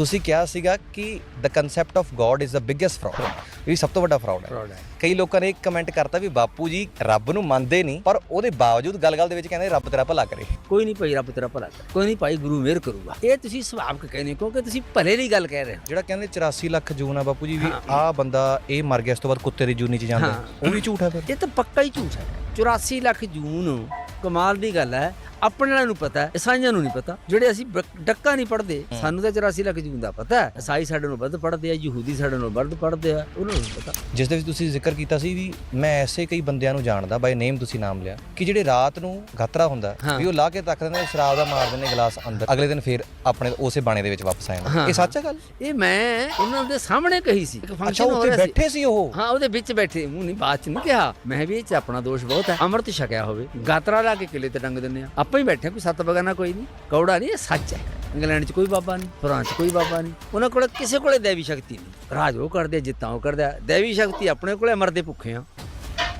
ਤੁਸੀਂ ਕਿਹਾ ਸੀਗਾ ਕਿ the concept of God is the biggest fraud ਇਹ ਸਭ ਤੋਂ ਵੱਡਾ ਫਰਾਡ ਹੈ। ਕਈ ਲੋਕਾਂ ਨੇ ਇੱਕ ਕਮੈਂਟ ਕਰਤਾ ਵੀ ਬਾਪੂ ਜੀ ਰੱਬ ਨੂੰ ਮੰਨਦੇ ਨਹੀਂ ਪਰ ਉਹਦੇ ਬਾਵਜੂਦ ਗੱਲ-ਗੱਲ ਦੇ ਵਿੱਚ ਕਹਿੰਦੇ ਰੱਬ ਤੇਰਾ ਭਲਾ ਕਰੇ। ਕੋਈ ਨਹੀਂ ਭਾਈ ਰੱਬ ਤੇਰਾ ਭਲਾ ਕਰੇ। ਕੋਈ ਨਹੀਂ ਭਾਈ ਗੁਰੂ ਮਿਹਰ ਕਰੂਗਾ। ਇਹ ਤੁਸੀਂ ਸੁਭਾਵਕ ਕਹਿੰਦੇ ਹੋ, ਕਿਉਂਕਿ ਤੁਸੀਂ ਭਲੇ ਦੀ ਗੱਲ ਕਹਿ ਰਹੇ ਹੋ। ਜਿਹੜਾ ਕਹਿੰਦੇ 84 ਲੱਖ ਜੂਨ ਆ ਬਾਪੂ ਜੀ ਵੀ। ਆਹ ਬੰਦਾ ਇਹ ਮਰ ਗਿਆ ਇਸ ਤੋਂ ਬਾਅਦ ਕੁੱਤੇ ਦੀ ਜੂਨੀ ਚ ਜਾਂਦਾ। ਉਹ ਵੀ ਝੂਠ ਹੈ ਫਿਰ। ਇਹ ਤਾਂ ਪੱਕਾ ਹੀ ਝੂਠ ਹੈ। 84 ਲੱਖ ਜੂਨ ਕਮਾਲ ਦੀ ਗੱਲ ਹੈ। ਆਪਣੇ ਵਾਲਿਆਂ ਨੂੰ ਪਤਾ ਹੈ ਈਸਾਈਆਂ ਨੂੰ ਨਹੀਂ ਪਤਾ। ਜਿਹੜੇ ਅਸੀਂ ਡੱਕਾ ਨਹੀਂ ਪੜਦੇ ਸਾਨੂੰ ਤਾਂ 84 ਲੱਖ ਜੂਨ ਦਾ ਪਤਾ ਹੈ। ਈਸਾਈ ਸਾਡੇ ਨੂੰ ਵੱਧ ਪੜਦੇ ਆ ਯਹੂਦੀ ਸਾਡੇ ਨੂੰ ਵੱਧ ਪੜਦੇ ਆ ਉਹਨਾਂ ਨੂੰ ਪਤਾ। ਜਿਸ ਦੇ ਵਿੱਚ ਤੁਸੀਂ ਜ਼ਿਕਰ ਕੀਤਾ ਸੀ ਵੀ ਮੈਂ ਐਸੇ ਕਈ ਬੰਦਿਆਂ ਨੂੰ ਜਾਣਦਾ ਬਾਈ ਨੇਮ ਤੁਸੀਂ ਨਾਮ ਲਿਆ ਕਿ ਜਿਹੜੇ ਰਾਤ ਨੂੰ ਗਾਤਰਾ ਹੁੰਦਾ। ਵੀ ਉਹ ਲਾ ਕੇ ਤੱਕ ਦਿੰਦੇ ਸ਼ਰਾਬ ਦਾ ਮਾਰ ਦਿੰਦੇ ਗਲਾਸ ਅੰਦਰ ਅਗਲੇ ਦਿਨ ਫੇਰ ਆਪਣੇ ਉਸੇ ਬਾਣੇ ਦੇ ਵਿੱਚ ਵਾਪਸ ਆ ਜਾਂਦੇ ਇਹ ਸੱਚ ਹੈ ਗੱਲ? ਇਹ ਮੈਂ ਉਹਨਾਂ ਦੇ ਸਾਹਮਣੇ ਕਹੀ ਸੀ। ਇੱਕ ਅੱਛਾ ਫੰਕਸ਼ਨ ਹੋ ਉੱਥੇ ਰਿਹਾ ਸੀ। ਬੈਠੇ ਸੀ ਉਹ? ਹਾਂ ਉਹਦੇ ਵਿੱਚ ਬੈਠੇ ਮੂੰਹ ਨਹੀਂ ਬਾਤ ਚ ਨਹੀਂ ਕਿਹਾ। ਮੈਂ ਵੀ ਇਹ ਚ ਆਪਣਾ ਦੋਸ਼ ਬਹੁਤ ਹੈ। ਅੰਮ੍ਰਿਤ ਛਕਿਆ ਹੋਵੇ। ਗਾਤਰਾ ਲਾ ਕੇ ਕਿਲੇ ਤੇ ਟੰਗ ਦਿੰਦੇ ਆ। ਆਪਾਂ ਹੀ ਬੈਠੇ ਕੋਈ ਸੱਤ ਬਗਾਨਾ ਕੋਈ ਨਹੀਂ ਕੌੜਾ ਨਹੀਂ ਇਹ ਸੱਚ ਹੈ। ਇੰਗਲੈਂਡ 'ਚ ਕੋਈ ਬਾਬਾ ਨਹੀਂ ਫਰਾਂਸ 'ਚ ਕੋਈ ਬਾਬਾ ਨਹੀਂ ਉਹਨਾਂ ਕੋਲ ਕਿਸੇ ਕੋਲੇ ਦੇਵੀ ਸ਼ਕਤੀ ਨਹੀਂ। ਰਾਜ ਉਹ ਕਰਦੇ ਜਿੱਤਾਂ ਉਹ ਕਰਦਾ ਦੇਵੀ ਸ਼ਕਤੀ ਆਪਣੇ ਕੋਲੇ ਮਰਦੇ ਭੁੱਖੇ ਆ।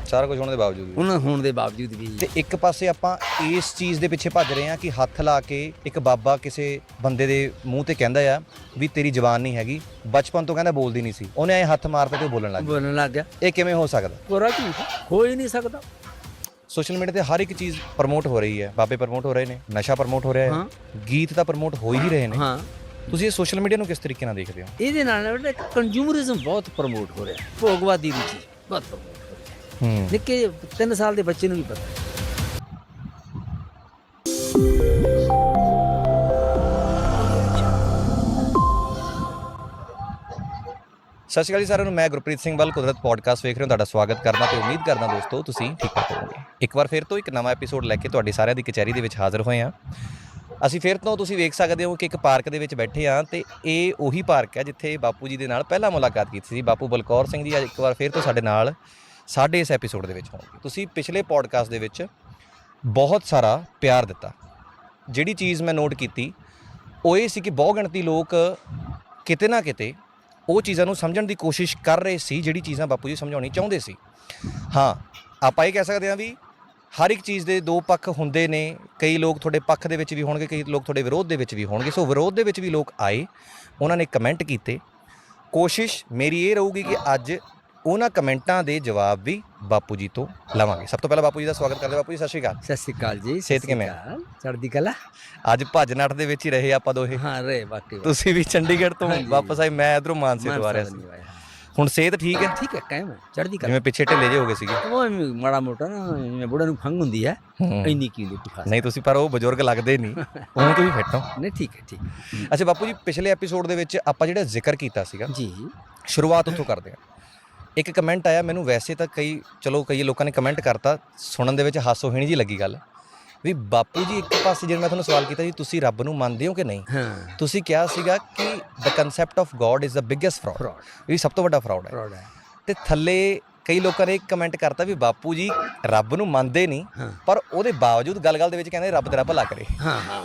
ਸਾਰਾ ਕੁਝ ਹੋਣ ਦੇ ਬਾਵਜੂਦ ਵੀ। ਉਹਨਾਂ ਹੋਣ ਦੇ ਬਾਵਜੂਦ ਵੀ। ਤੇ ਇੱਕ ਪਾਸੇ ਆਪਾਂ ਇਸ ਚੀਜ਼ ਦੇ ਪਿੱਛੇ ਭੱਜ ਰਹੇ ਹਾਂ ਕਿ ਹੱਥ ਲਾ ਕੇ ਇੱਕ ਬਾਬਾ ਕਿਸੇ ਬੰਦੇ ਦੇ ਮੂੰਹ ਤੇ ਕਹਿੰਦਾ ਆ ਵੀ ਤੇਰੀ ਜ਼ਬਾਨ ਨਹੀਂ ਹੈਗੀ ਬਚਪਨ ਤੋਂ ਕਹਿੰਦਾ ਬੋਲਦੀ ਨਹੀਂ ਸੀ। ਉਹਨੇ ਐ ਹੱਥ ਮਾਰਤਾ ਤੇ ਉਹ ਬੋਲਣ ਲੱਗ ਗਿਆ। ਬੋਲਣ ਲੱਗ ਗਿਆ। ਇਹ ਕਿਵੇਂ ਹੋ ਸਕਦਾ? ਕੋਰਾ ਝੂਠ। ਹੋ ਹੀ ਨਹੀਂ ਸਕਦਾ। ਸੋਸ਼ਲ ਮੀਡੀਆ ਤੇ ਹਰ ਇੱਕ ਚੀਜ਼ ਪ੍ਰਮੋਟ ਹੋ ਰਹੀ ਹੈ। ਬਾਬੇ ਪ੍ਰਮੋਟ ਹੋ ਰਹੇ ਨੇ ਨਸ਼ਾ ਪ੍ਰਮੋਟ ਹੋ ਰਿਹਾ ਹਾਂ। ਗੀਤ ਤਾਂ ਪ੍ਰਮੋਟ ਹੋ ਹੀ ਰਹੇ ਨੇ। ਹਾਂ। ਤੁਸੀਂ ਇਹ ਸੋਸ਼ਲ ਮੀਡੀਆ ਨੂੰ ਕਿਸ ਤਰੀਕੇ ਨਾਲ ਦੇਖਦੇ ਹੋ? ਇਹਦੇ ਨਾਲ ਨਾ ਕੰਜ਼ੂਮਰਿਜ਼ਮ ਬਹੁਤ ਪ੍ਰਮੋਟ ਹੋ ਰਿਹਾ ਭੋਗਵਾਦੀ ਰੁਚੀ ਬਹੁਤ ਪ੍ਰਮੋਟ ਹੋ ਰਹੀ ਹੂੰ। ਨਿੱਕੇ 3 ਸਾਲ ਦੇ ਬੱਚੇ ਨੂੰ ਵੀ ਪਤਾ ਸਤਿ ਸ਼੍ਰੀ ਅਕਾਲ ਜੀ ਸਾਰਿਆਂ ਨੂੰ, ਮੈਂ ਗੁਰਪ੍ਰੀਤ ਸਿੰਘ ਵੱਲ ਕੁਦਰਤ ਪੋਡਕਾਸਟ ਵੇਖ ਰਹੇ ਹਾਂ, ਤੁਹਾਡਾ ਸਵਾਗਤ ਕਰਦਾ ਤੇ ਉਮੀਦ ਕਰਦਾ ਦੋਸਤੋ ਤੁਸੀਂ ਠੀਕ ਹੋਵੋਗੇ। ਇੱਕ ਵਾਰ ਫਿਰ ਤੋਂ ਇੱਕ ਨਵਾਂ ਐਪੀਸੋਡ ਲੈ ਕੇ ਤੁਹਾਡੀ ਸਾਰਿਆਂ ਦੀ ਕਚਹਿਰੀ ਦੇ ਵਿੱਚ ਹਾਜ਼ਰ ਹੋਏ ਹਾਂ। ਅਸੀਂ ਫਿਰ ਤੋਂ ਤੁਸੀਂ ਵੇਖ ਸਕਦੇ ਹੋ ਕਿ ਇੱਕ ਪਾਰਕ ਦੇ ਵਿੱਚ ਬੈਠੇ ਹਾਂ ਤੇ ਇਹ ਉਹੀ ਪਾਰਕ ਹੈ ਜਿੱਥੇ ਬਾਪੂ ਜੀ ਦੇ ਨਾਲ ਪਹਿਲਾਂ ਮੁਲਾਕਾਤ ਕੀਤੀ ਸੀ। ਬਾਪੂ ਬਲਕੌਰ ਸਿੰਘ ਜੀ ਅੱਜ ਇੱਕ ਵਾਰ ਫਿਰ ਤੋਂ ਸਾਡੇ ਨਾਲ ਸਾਡੇ ਇਸ ਐਪੀਸੋਡ ਦੇ ਵਿੱਚ ਹੋਣਗੇ। ਤੁਸੀਂ ਪਿਛਲੇ ਪੋਡਕਾਸਟ ਦੇ ਵਿੱਚ ਬਹੁਤ ਸਾਰਾ ਪਿਆਰ ਦਿੱਤਾ। ਜਿਹੜੀ ਚੀਜ਼ ਮੈਂ ਨੋਟ ਕੀਤੀ, ਉਹ ਇਹ ਸੀ ਕਿ ਬਹੁਗਿਣਤੀ ਲੋਕ ਕਿਤੇ ਨਾ ਕਿਤੇ ਉਹ ਚੀਜ਼ਾਂ ਨੂੰ ਸਮਝਣ ਦੀ ਕੋਸ਼ਿਸ਼ ਕਰ ਰਹੇ ਸੀ, ਜਿਹੜੀ ਚੀਜ਼ਾਂ ਬਾਪੂ ਜੀ ਸਮਝਾਉਣੀ ਚਾਹੁੰਦੇ ਸੀ। ਹਾਂ, ਆਪਾਂ ਇਹ ਕਹਿ ਸਕਦੇ ਹਾਂ ਵੀ ਹਰ ਇੱਕ ਚੀਜ਼ ਦੇ ਦੋ ਪੱਖ ਹੁੰਦੇ ਨੇ। ਕਈ ਲੋਕ ਤੁਹਾਡੇ ਪੱਖ ਦੇ ਵਿੱਚ ਵੀ ਹੋਣਗੇ, ਕਈ ਲੋਕ ਤੁਹਾਡੇ ਵਿਰੋਧ ਦੇ ਵਿੱਚ ਵੀ ਹੋਣਗੇ। ਸੋ ਵਿਰੋਧ ਦੇ ਵਿੱਚ ਵੀ ਲੋਕ ਆਏ, ਉਹਨਾਂ ਨੇ ਕਮੈਂਟ ਕੀਤੇ। ਕੋਸ਼ਿਸ਼ ਮੇਰੀ ਇਹ ਰਹੂਗੀ ਕਿ ਅੱਜ ਉਹਨਾਂ ਕਮੈਂਟਾਂ ਦੇ ਜਵਾਬ ਵੀ ਬਾਪੂ ਜੀ ਤੋਂ ਲਵਾਂਗੇ। ਸਭ ਤੋਂ ਪਹਿਲਾਂ ਬਾਪੂ ਜੀ ਦਾ ਸਵਾਗਤ ਕਰਦੇ ਹਾਂ। ਬਾਪੂ ਜੀ ਸਤਿ ਸ਼੍ਰੀ ਅਕਾਲ। ਸਤਿ ਸ਼੍ਰੀ ਅਕਾਲ ਜੀ ਸਿਹਤ ਕਿਵੇਂ? ਚੜਦੀ ਕਲਾ? ਅੱਜ ਭੱਜ ਨੱਠ ਦੇ ਵਿੱਚ ਹੀ ਰਹੇ ਆਪਾਂ ਦੋਹੇ। ਹਾਂ ਰੇ ਵਾਕਈ ਤੁਸੀਂ ਵੀ ਚੰਡੀਗੜ੍ਹ ਤੋਂ ਹਾਂਜੀ। ਵਾਪਸ ਆਏ ਮੈਂ ਇਧਰੋਂ ਮਾਨਸੇ ਤੋਂ ਆ ਰਿਹਾ ਸੀ। ਹੁਣ ਸਿਹਤ ਠੀਕ ਹੈ? ਠੀਕ ਹੈ ਕਾਇਮ ਹੈ ਚੜਦੀ ਕਲਾ। ਜਿਵੇਂ ਪਿੱਛੇ ਢਿੱਲੇ ਜੇ ਹੋ ਗਏ ਸੀਗੇ। ਉਹ ਐਵੇਂ ਮਾੜਾ ਮੋਟਾ ਨਾ ਜਿਵੇਂ ਬੁੜਾ ਨੂੰ ਖੰਗ ਹੁੰਦੀ ਹੈ ਇੰਨੀ ਕੀ ਕੋਈ ਖਾਸ ਨਹੀਂ ਤੁਸੀਂ ਪਰ ਉਹ ਬਜ਼ੁਰਗ ਲੱਗਦੇ ਨਹੀਂ। ਉਹ ਤੁਸੀਂ ਫਿੱਟ ਹੋ। ਨਹੀਂ ਠੀਕ ਹੈ ਠੀਕ। ਹੈ। ਅੱਛਾ ਬਾਪੂ ਜੀ ਪਿਛਲੇ ਐਪੀਸੋਡ ਦੇ ਵਿੱਚ ਆਪਾਂ ਜਿਹੜਾ ਜ਼ਿਕਰ ਕੀਤਾ ਸੀਗਾ ਜੀ। ਸ਼ੁਰੂਆਤ ਉੱਥੋਂ ਕਰਦੇ ਹਾਂ। ਇੱਕ ਕਮੈਂਟ ਆਇਆ ਮੈਨੂੰ ਵੈਸੇ ਤਾਂ ਕਈ ਚਲੋ ਕਈ ਲੋਕਾਂ ਨੇ ਕਮੈਂਟ ਕਰਤਾ ਸੁਣਨ ਦੇ ਵਿੱਚ ਹਾਸੋਹੀਣੀ ਜੀ ਲੱਗੀ ਗੱਲ। ਵੀ ਬਾਪੂ ਜੀ ਇੱਕ ਪਾਸੇ ਜਦੋਂ ਮੈਂ ਤੁਹਾਨੂੰ ਸਵਾਲ ਕੀਤਾ ਜੀ ਤੁਸੀਂ ਰੱਬ ਨੂੰ ਮੰਨਦੇ ਹੋ ਕਿ ਨਹੀਂ? ਤੁਸੀਂ ਕਿਹਾ ਸੀਗਾ ਕਿ the concept of God is the biggest fraud ਇਹ ਸਭ ਤੋਂ ਵੱਡਾ ਫਰਾਡ ਹੈ। ਤੇ ਥੱਲੇ ਕਈ ਲੋਕਾਂ ਨੇ ਕਮੈਂਟ ਕਰਤਾ ਵੀ ਬਾਪੂ ਜੀ ਰੱਬ ਨੂੰ ਮੰਨਦੇ ਨਹੀਂ ਪਰ ਉਹਦੇ ਬਾਵਜੂਦ ਗੱਲ-ਗੱਲ ਦੇ ਵਿੱਚ ਕਹਿੰਦੇ ਰੱਬ ਤੇਰਾ ਭਲਾ ਕਰੇ। ਹਾਂ ਹਾਂ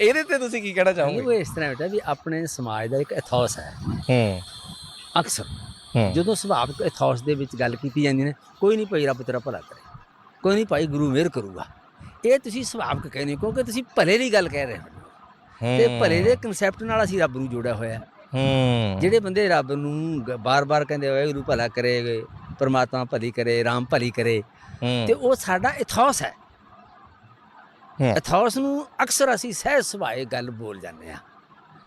ਇਹਦੇ ਤੇ ਤੁਸੀਂ ਕੀ ਕਹਿਣਾ ਚਾਹੋਗੇ? ਉਹ ਇਸ ਤਰ੍ਹਾਂ ਬੇਟਾ ਵੀ ਆਪਣੇ ਸਮਾਜ ਦਾ ਇੱਕ ਇਥੋਸ ਹੈ। ਹੂੰ। ਅਕਸਰ। ਜਦੋਂ ਸੁਭਾਵਿਕ ਇਥੋਸ ਦੇ ਵਿੱਚ ਗੱਲ ਕੀਤੀ ਜਾਂਦੀ ਨੇ ਕੋਈ ਨਹੀਂ ਭਾਈ ਰੱਬ ਤੇਰਾ ਭਲਾ ਕਰੇ। ਕੋਈ ਨਹੀਂ ਭਾਈ ਗੁਰੂ ਮਿਹਰ ਕਰੂਗਾ। ਇਹ ਤੁਸੀਂ ਸੁਭਾਵਿਕ ਕਹਿੰਦੇ ਕਿਉਂਕਿ ਤੁਸੀਂ ਭਲੇ ਦੀ ਗੱਲ ਕਹਿ ਰਹੇ ਹੋ। ਤੇ ਭਲੇ ਦੇ ਕਨਸੈਪਟ ਨਾਲ ਅਸੀਂ ਰੱਬ ਨੂੰ ਜੋੜਿਆ ਹੋਇਆ। ਹੈ। ਜਿਹੜੇ ਬੰਦੇ ਰੱਬ ਨੂੰ ਬਾਰ-ਬਾਰ ਕਹਿੰਦੇ ਹੋਏ ਗੁਰੂ ਭਲਾ ਕਰੇ ਪਰਮਾਤਮਾ ਭਲੀ ਕਰੇ ਰਾਮ ਭਲੀ ਕਰੇ ਤੇ ਉਹ ਸਾਡਾ ਇਥੋਸ ਹੈ। ਹੂੰ। ਇਥੋਸ ਨੂੰ ਅਕਸਰ ਅਸੀਂ ਸਹਿਜ ਸੁਭਾਏ ਗੱਲ ਬੋਲ ਜਾਂਦੇ ਆ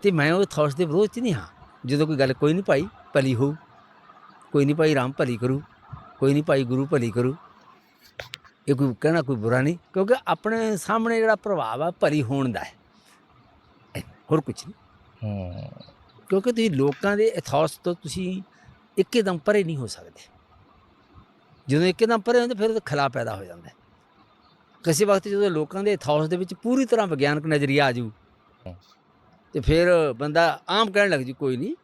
ਤੇ ਮੈਂ ਉਹ ਇਥੋਸ ਦੇ ਵਿਰੋਧ ਚ ਨਹੀਂ ਹਾਂ। ਜਦੋਂ ਕੋਈ ਗੱਲ ਕੋਈ ਨਹੀਂ ਭਾਈ ਭਲੀ ਹੋਊ ਕੋਈ ਨਹੀਂ ਭਾਈ ਰਾਮ ਭਲੀ ਕਰੂ ਕੋਈ ਨਹੀਂ ਭਾਈ ਗੁਰੂ ਭਲੀ ਕਰੂ। ਇਹ ਕੋਈ ਕਹਿਣਾ ਕੋਈ ਬੁਰਾ ਨਹੀਂ ਕਿਉਂਕਿ ਆਪਣੇ ਸਾਹਮਣੇ ਜਿਹੜਾ ਪ੍ਰਭਾਵ ਆ ਭਲੀ ਹੋਣ ਦਾ ਹੈ। ਹੋਰ ਕੁਝ ਨਹੀਂ ਹੂੰ। ਕਿਉਂਕਿ ਤੁਸੀਂ ਲੋਕਾਂ ਦੇ ਇਥੋਸ ਤੋਂ ਤੁਸੀਂ ਇੱਕਦਮ ਪਰੇ ਨਹੀਂ ਹੋ ਸਕਦੇ। ਜਦੋਂ ਇੱਕਦਮ ਪਰੇ ਹੁੰਦੇ ਫਿਰ ਉਹਦਾ ਖਲਾ ਪੈਦਾ ਹੋ ਜਾਂਦਾ। ਕਿਸੇ ਵਕਤ ਜਦੋਂ ਲੋਕਾਂ ਦੇ ਇਥੋਸ ਦੇ ਵਿੱਚ ਪੂਰੀ ਤਰ੍ਹਾਂ ਵਿਗਿਆਨਕ ਨਜ਼ਰੀਆ ਆ ਜੂ ਤੇ ਫਿਰ ਬੰਦਾ ਆਮ ਕਹਿਣ ਲੱਗ ਜੀ ਕੋਈ ਨਹੀਂ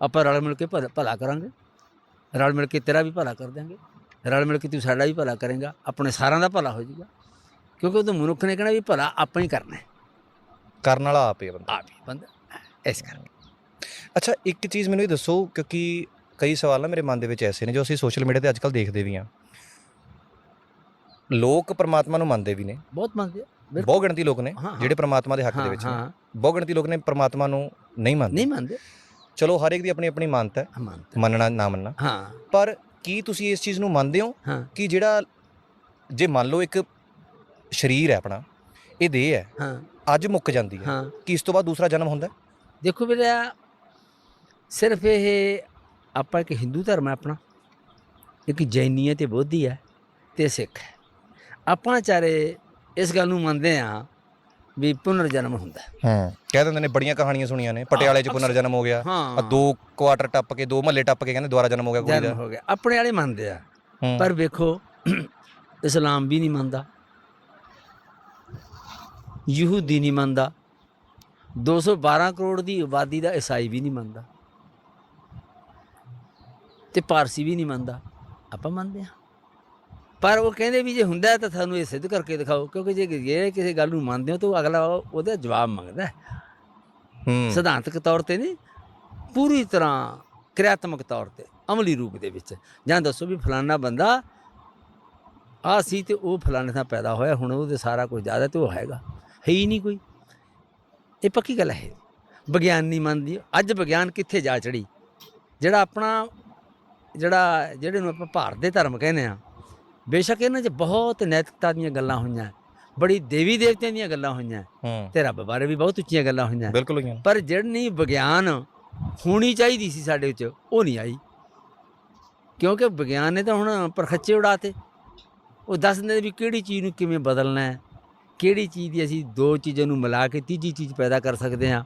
ਆਪਾਂ ਰਲ ਮਿਲ ਕੇ ਭਲਾ ਕਰਾਂਗੇ। ਰਲ ਮਿਲ ਕੇ ਤੇਰਾ ਵੀ ਭਲਾ ਕਰ ਦਾਂਗੇ ਰਲ ਮਿਲ ਕੇ ਤੂੰ ਸਾਡਾ ਵੀ ਭਲਾ ਕਰੇਗਾ ਆਪਣੇ ਸਾਰਿਆਂ ਦਾ ਭਲਾ ਹੋ ਜਾਊਗਾ। ਕਿਉਂਕਿ ਉਹ ਮਨੁੱਖ ਨੇ ਕਹਿਣਾ ਵੀ ਭਲਾ ਆਪਾਂ ਹੀ ਕਰਨਾ ਹੈ। ਕਰਨ ਵਾਲਾ ਆਪੇ ਬੰਦਾ। ਆਪ ਹੀ ਬੰਦਾ ਇਸ ਕਰਕੇ। ਅੱਛਾ ਇੱਕ ਚੀਜ਼ ਮੈਨੂੰ ਇਹ ਦੱਸੋ ਕਿਉਂਕਿ ਕਈ ਸਵਾਲ ਨਾ ਮੇਰੇ ਮਨ ਦੇ ਵਿੱਚ ਐਸੇ ਨੇ ਜੋ ਅਸੀਂ ਸੋਸ਼ਲ ਮੀਡੀਆ ਤੇ ਅੱਜਕੱਲ ਦੇਖਦੇ ਵੀ ਹਾਂ। ਲੋਕ ਪਰਮਾਤਮਾ ਨੂੰ ਮੰਨਦੇ ਵੀ ਨੇ। ਬਹੁਤ ਮੰਨਦੇ ਆ ਬਿਲਕੁਲ। ਬਹੁਤ ਗਿਣਤੀ ਲੋਕ ਨੇ ਹਾਂ, ਹਾਂ। ਜਿਹੜੇ ਪ੍ਰਮਾਤਮਾ ਦੇ ਹੱਕ ਦੇ ਹਾਂ ਵਿੱਚ ਨੇ। ਹਾਂ। ਬਹੁਤ ਗਿਣਤੀ ਲੋਕ ਨੇ ਪ੍ਰਮਾਤਮਾ ਨੂੰ ਨਹੀਂ ਮੰਨਦੇ। ਨਹੀਂ ਮੰਨਦੇ। ਚਲੋ ਹਰ ਇੱਕ ਦੀ ਆਪਣੀ ਆਪਣੀ ਮਾਨਤਾ ਹੈ ਮੰਨਣਾ ਨਾ ਮੰਨਣਾ। ਹਾਂ। ਪਰ ਕੀ ਤੁਸੀਂ ਇਸ ਚੀਜ਼ ਨੂੰ ਮੰਨਦੇ ਹੋ ਹਾਂ। ਕਿ ਜਿਹੜਾ ਜੇ ਮੰਨ ਲਓ ਇੱਕ ਸਰੀਰ ਹੈ ਆਪਣਾ ਇਹ ਦੇਹ ਹੈ ਹਾਂ। ਅੱਜ ਮੁੱਕ ਜਾਂਦੀ ਹੈ ਹਾਂ। ਕਿ ਇਸ ਤੋਂ ਬਾਅਦ ਦੂਸਰਾ ਜਨਮ ਹੁੰਦਾ ਹੈ? ਦੇਖੋ ਵੀਰਾ ਸਿਰਫ ਇਹ ਆਪਾਂ ਇੱਕ ਹਿੰਦੂ ਧਰਮ ਹੈ ਆਪਣਾ ਇੱਕ ਜੈਨੀ ਹੈ ਤੇ ਬੋਧੀ ਹੈ ਤੇ ਸਿੱਖ ਹੈ। ਆਪਾਂ ਚਾਰੇ ਇਸ ਗੱਲ ਨੂੰ ਮੰਨਦੇ ਆ ਵੀ ਪੁਨਰ ਜਨਮ ਹੁੰਦਾ ਹੈ। ਹਾਂ। ਕਹਿ ਦਿੰਦੇ ਨੇ ਬੜੀਆਂ ਕਹਾਣੀਆਂ ਸੁਣੀਆਂ ਨੇ ਪਟਿਆਲੇ 'ਚ ਪੁਨਰ ਜਨਮ ਹੋ ਗਿਆ ਆ ਦੋ ਕੁਆਟਰ ਟੱਪ ਕੇ ਦੋ ਮਹੱਲੇ ਟੱਪ ਕੇ ਕਹਿੰਦੇ ਦੁਬਾਰਾ ਜਨਮ ਹੋ ਗਿਆ ਕੁੜੀ ਜਨਮ ਦਾ ਹੋ ਗਿਆ। ਆਪਣੇ ਵਾਲੇ ਮੰਨਦੇ ਆ। ਹੂੰ। ਪਰ ਵੇਖੋ ਇਸਲਾਮ ਵੀ ਨਹੀਂ ਮੰਨਦਾ। ਯਹੂਦੀ ਨਹੀਂ ਮੰਨਦਾ। 212 ਕਰੋੜ ਦੀ ਆਬਾਦੀ ਦਾ ਈਸਾਈ ਵੀ ਨਹੀਂ ਮੰਨਦਾ। ਤੇ ਪਾਰਸੀ ਵੀ ਨਹੀਂ ਮੰਨਦਾ। ਆਪਾਂ ਮੰਨਦੇ ਆ ਪਰ ਉਹ ਕਹਿੰਦੇ ਵੀ ਜੇ ਹੁੰਦਾ ਤਾਂ ਤੁਹਾਨੂੰ ਇਹ ਸਿੱਧ ਕਰਕੇ ਦਿਖਾਓ ਕਿਉਂਕਿ ਜੇ ਜੇ ਕਿਸੇ ਗੱਲ ਨੂੰ ਮੰਨਦੇ ਹੋ ਤਾਂ ਅਗਲਾ ਉਹ- ਉਹਦਾ ਜਵਾਬ ਮੰਗਦਾ ਹੈ। ਸਿਧਾਂਤਕ ਤੌਰ ਤੇ ਨਹੀਂ ਪੂਰੀ ਤਰ੍ਹਾਂ ਕਿਰਿਆਤਮਕ ਤੌਰ ਤੇ ਅਮਲੀ ਰੂਪ ਦੇ ਵਿੱਚ। ਜਾਂ ਦੱਸੋ ਵੀ ਫਲਾਨਾ ਬੰਦਾ ਆ ਸੀ ਤੇ ਉਹ ਫਲਾਣੇ ਥਾਂ ਪੈਦਾ ਹੋਇਆ ਹੁਣ ਉਹਦੇ ਸਾਰਾ ਕੁਝ ਜ਼ਿਆਦਾ ਤੇ ਉਹ ਹੈਗਾ ਹੈ ਹੀ ਨਹੀਂ ਕੋਈ। ਇਹ ਪੱਕੀ ਗੱਲ ਹੈ। ਵਿਗਿਆਨ ਨਹੀਂ ਮੰਨਦੀ ਅੱਜ ਵਿਗਿਆਨ ਕਿੱਥੇ ਜਾ ਚੜੀ ਜਿਹੜਾ ਆਪਣਾ ਜਿਹੜਾ ਜਿਹੜੇ ਨੂੰ ਆਪਾਂ ਭਾਰਤ ਦੇ ਧਰਮ ਕਹਿੰਦੇ ਆ ਬੇਸ਼ੱਕ ਇਹਨਾਂ 'ਚ ਬਹੁਤ ਨੈਤਿਕਤਾ ਦੀਆਂ ਗੱਲਾਂ ਹੋਈਆਂ। ਬੜੀ ਦੇਵੀ ਦੇਵਤਿਆਂ ਦੀਆਂ ਗੱਲਾਂ ਹੋਈਆਂ। ਤੇ ਰੱਬ ਬਾਰੇ ਵੀ ਬਹੁਤ ਉੱਚੀਆਂ ਗੱਲਾਂ ਹੋਈਆਂ। ਬਿਲਕੁਲ ਹੋਈਆਂ। ਪਰ ਜਿਹੜੀ ਵਿਗਿਆਨ ਹੋਣੀ ਚਾਹੀਦੀ ਸੀ ਸਾਡੇ ਵਿੱਚ ਉਹ ਨਹੀਂ ਆਈ। ਕਿਉਂਕਿ ਵਿਗਿਆਨ ਨੇ ਤਾਂ ਹੁਣ ਪਰਖੱਚੇ ਉਡਾਤੇ। ਉਹ ਦੱਸ ਦਿੰਦੇ ਵੀ ਕਿਹੜੀ ਚੀਜ਼ ਨੂੰ ਕਿਵੇਂ ਬਦਲਣਾ ਹੈ। ਕਿਹੜੀ ਚੀਜ਼ ਦੀ ਅਸੀਂ ਦੋ ਚੀਜ਼ਾਂ ਨੂੰ ਮਿਲਾ ਕੇ ਤੀਜੀ ਚੀਜ਼ ਪੈਦਾ ਕਰ ਸਕਦੇ ਹਾਂ।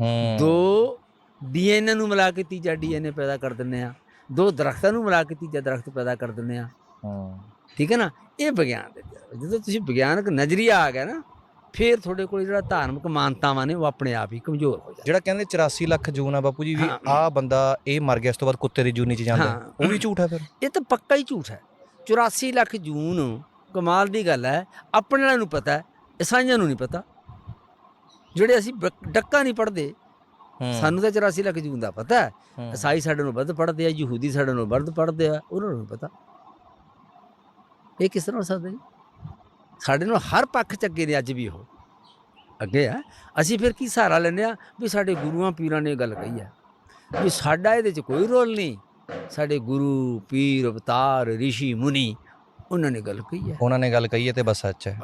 ਹੂੰ। ਦੋ ਡੀਐਨਏ ਨੂੰ ਮਿਲਾ ਕੇ ਤੀਜਾ ਡੀਐਨਏ ਪੈਦਾ ਕਰ ਦਿੰਦੇ ਹਾਂ। ਦੋ ਦਰਖਤਾਂ ਨੂੰ ਮਿਲਾ ਕੇ ਤੀਜਾ ਦਰਖਤ ਪੈਦਾ ਕਰ ਦਿੰਦੇ ਹੂੰ। ਠੀਕ ਹੈ ਨਾ? ਇਹ ਵਿਗਿਆਨ ਦੇ ਜਦੋਂ ਤੁਸੀਂ ਵਿਗਿਆਨਕ ਨਜ਼ਰੀਆ ਆ ਗਿਆ ਨਾ ਫਿਰ ਤੁਹਾਡੇ ਕੋਲ ਜਿਹੜਾ ਧਾਰਮਿਕ ਮਾਨਤਾਵਾਂ ਨੇ ਉਹ ਆਪਣੇ ਆਪ ਹੀ ਕਮਜ਼ੋਰ ਹੋ ਜਾਂਦੇ। ਜਿਹੜਾ ਕਹਿੰਦੇ 84 ਲੱਖ ਜੂਨ ਆ ਬਾਪੂ ਜੀ ਵੀ। ਆ ਬੰਦਾ ਇਹ ਮਰ ਗਿਆ ਇਸ ਤੋਂ ਬਾਅਦ ਕੁੱਤੇ ਦੀ ਜੂਨੀ 'ਚ ਜਾਂਦਾ। ਉਹ ਵੀ ਝੂਠ ਹੈ ਫਿਰ? ਇਹ ਤਾਂ ਪੱਕਾ ਹੀ ਝੂਠ ਹੈ। 84 ਲੱਖ ਜੂਨ ਕਮਾਲ ਦੀ ਗੱਲ ਹੈ। ਆਪਣੇ ਵਾਲਿਆਂ ਨੂੰ ਪਤਾ ਹੈ ਈਸਾਈਆਂ ਨੂੰ ਨਹੀਂ ਪਤਾ। ਜਿਹੜੇ ਅਸੀਂ ਡੱਕਾ ਨਹੀਂ ਪੜਦੇ ਸਾਨੂੰ ਤਾਂ 84 ਲੱਖ ਜੂਨ ਦਾ ਪਤਾ ਹੈ। ਈਸਾਈ ਸਾਡੇ ਨੂੰ ਵੱਧ ਪੜਦੇ ਆ ਯਹੂਦੀ ਸਾਡੇ ਨੂੰ ਵੱਧ ਪੜਦੇ ਆ ਉਹਨਾਂ ਨੂੰ ਪਤਾ। ਇਹ ਕਿਸ ਤਰ੍ਹਾਂ ਹੋ ਸਕਦਾ ਜੀ? ਸਾਡੇ ਨੂੰ ਹਰ ਪੱਖ ਚ ਅੱਗੇ ਨੇ ਅੱਜ ਵੀ ਉਹ। ਅੱਗੇ ਆ। ਅਸੀਂ ਫਿਰ ਕੀ ਸਹਾਰਾ ਲੈਂਦੇ ਆ? ਵੀ ਸਾਡੇ ਗੁਰੂਆਂ ਪੀਰਾਂ ਨੇ ਗੱਲ ਕਹੀ ਆ। ਵੀ ਸਾਡਾ ਇਹਦੇ ਚ ਕੋਈ ਰੋਲ ਨਹੀਂ। ਸਾਡੇ ਗੁਰੂ ਪੀਰ ਅਵਤਾਰ ਰਿਸ਼ੀ ਮੁਨੀ ਉਹਨਾਂ ਨੇ ਗੱਲ ਕਹੀ ਹੈ ਉਹਨਾਂ ਨੇ ਗੱਲ ਕਹੀ ਹੈ ਤੇ ਬਸ ਸੱਚ ਹੈ।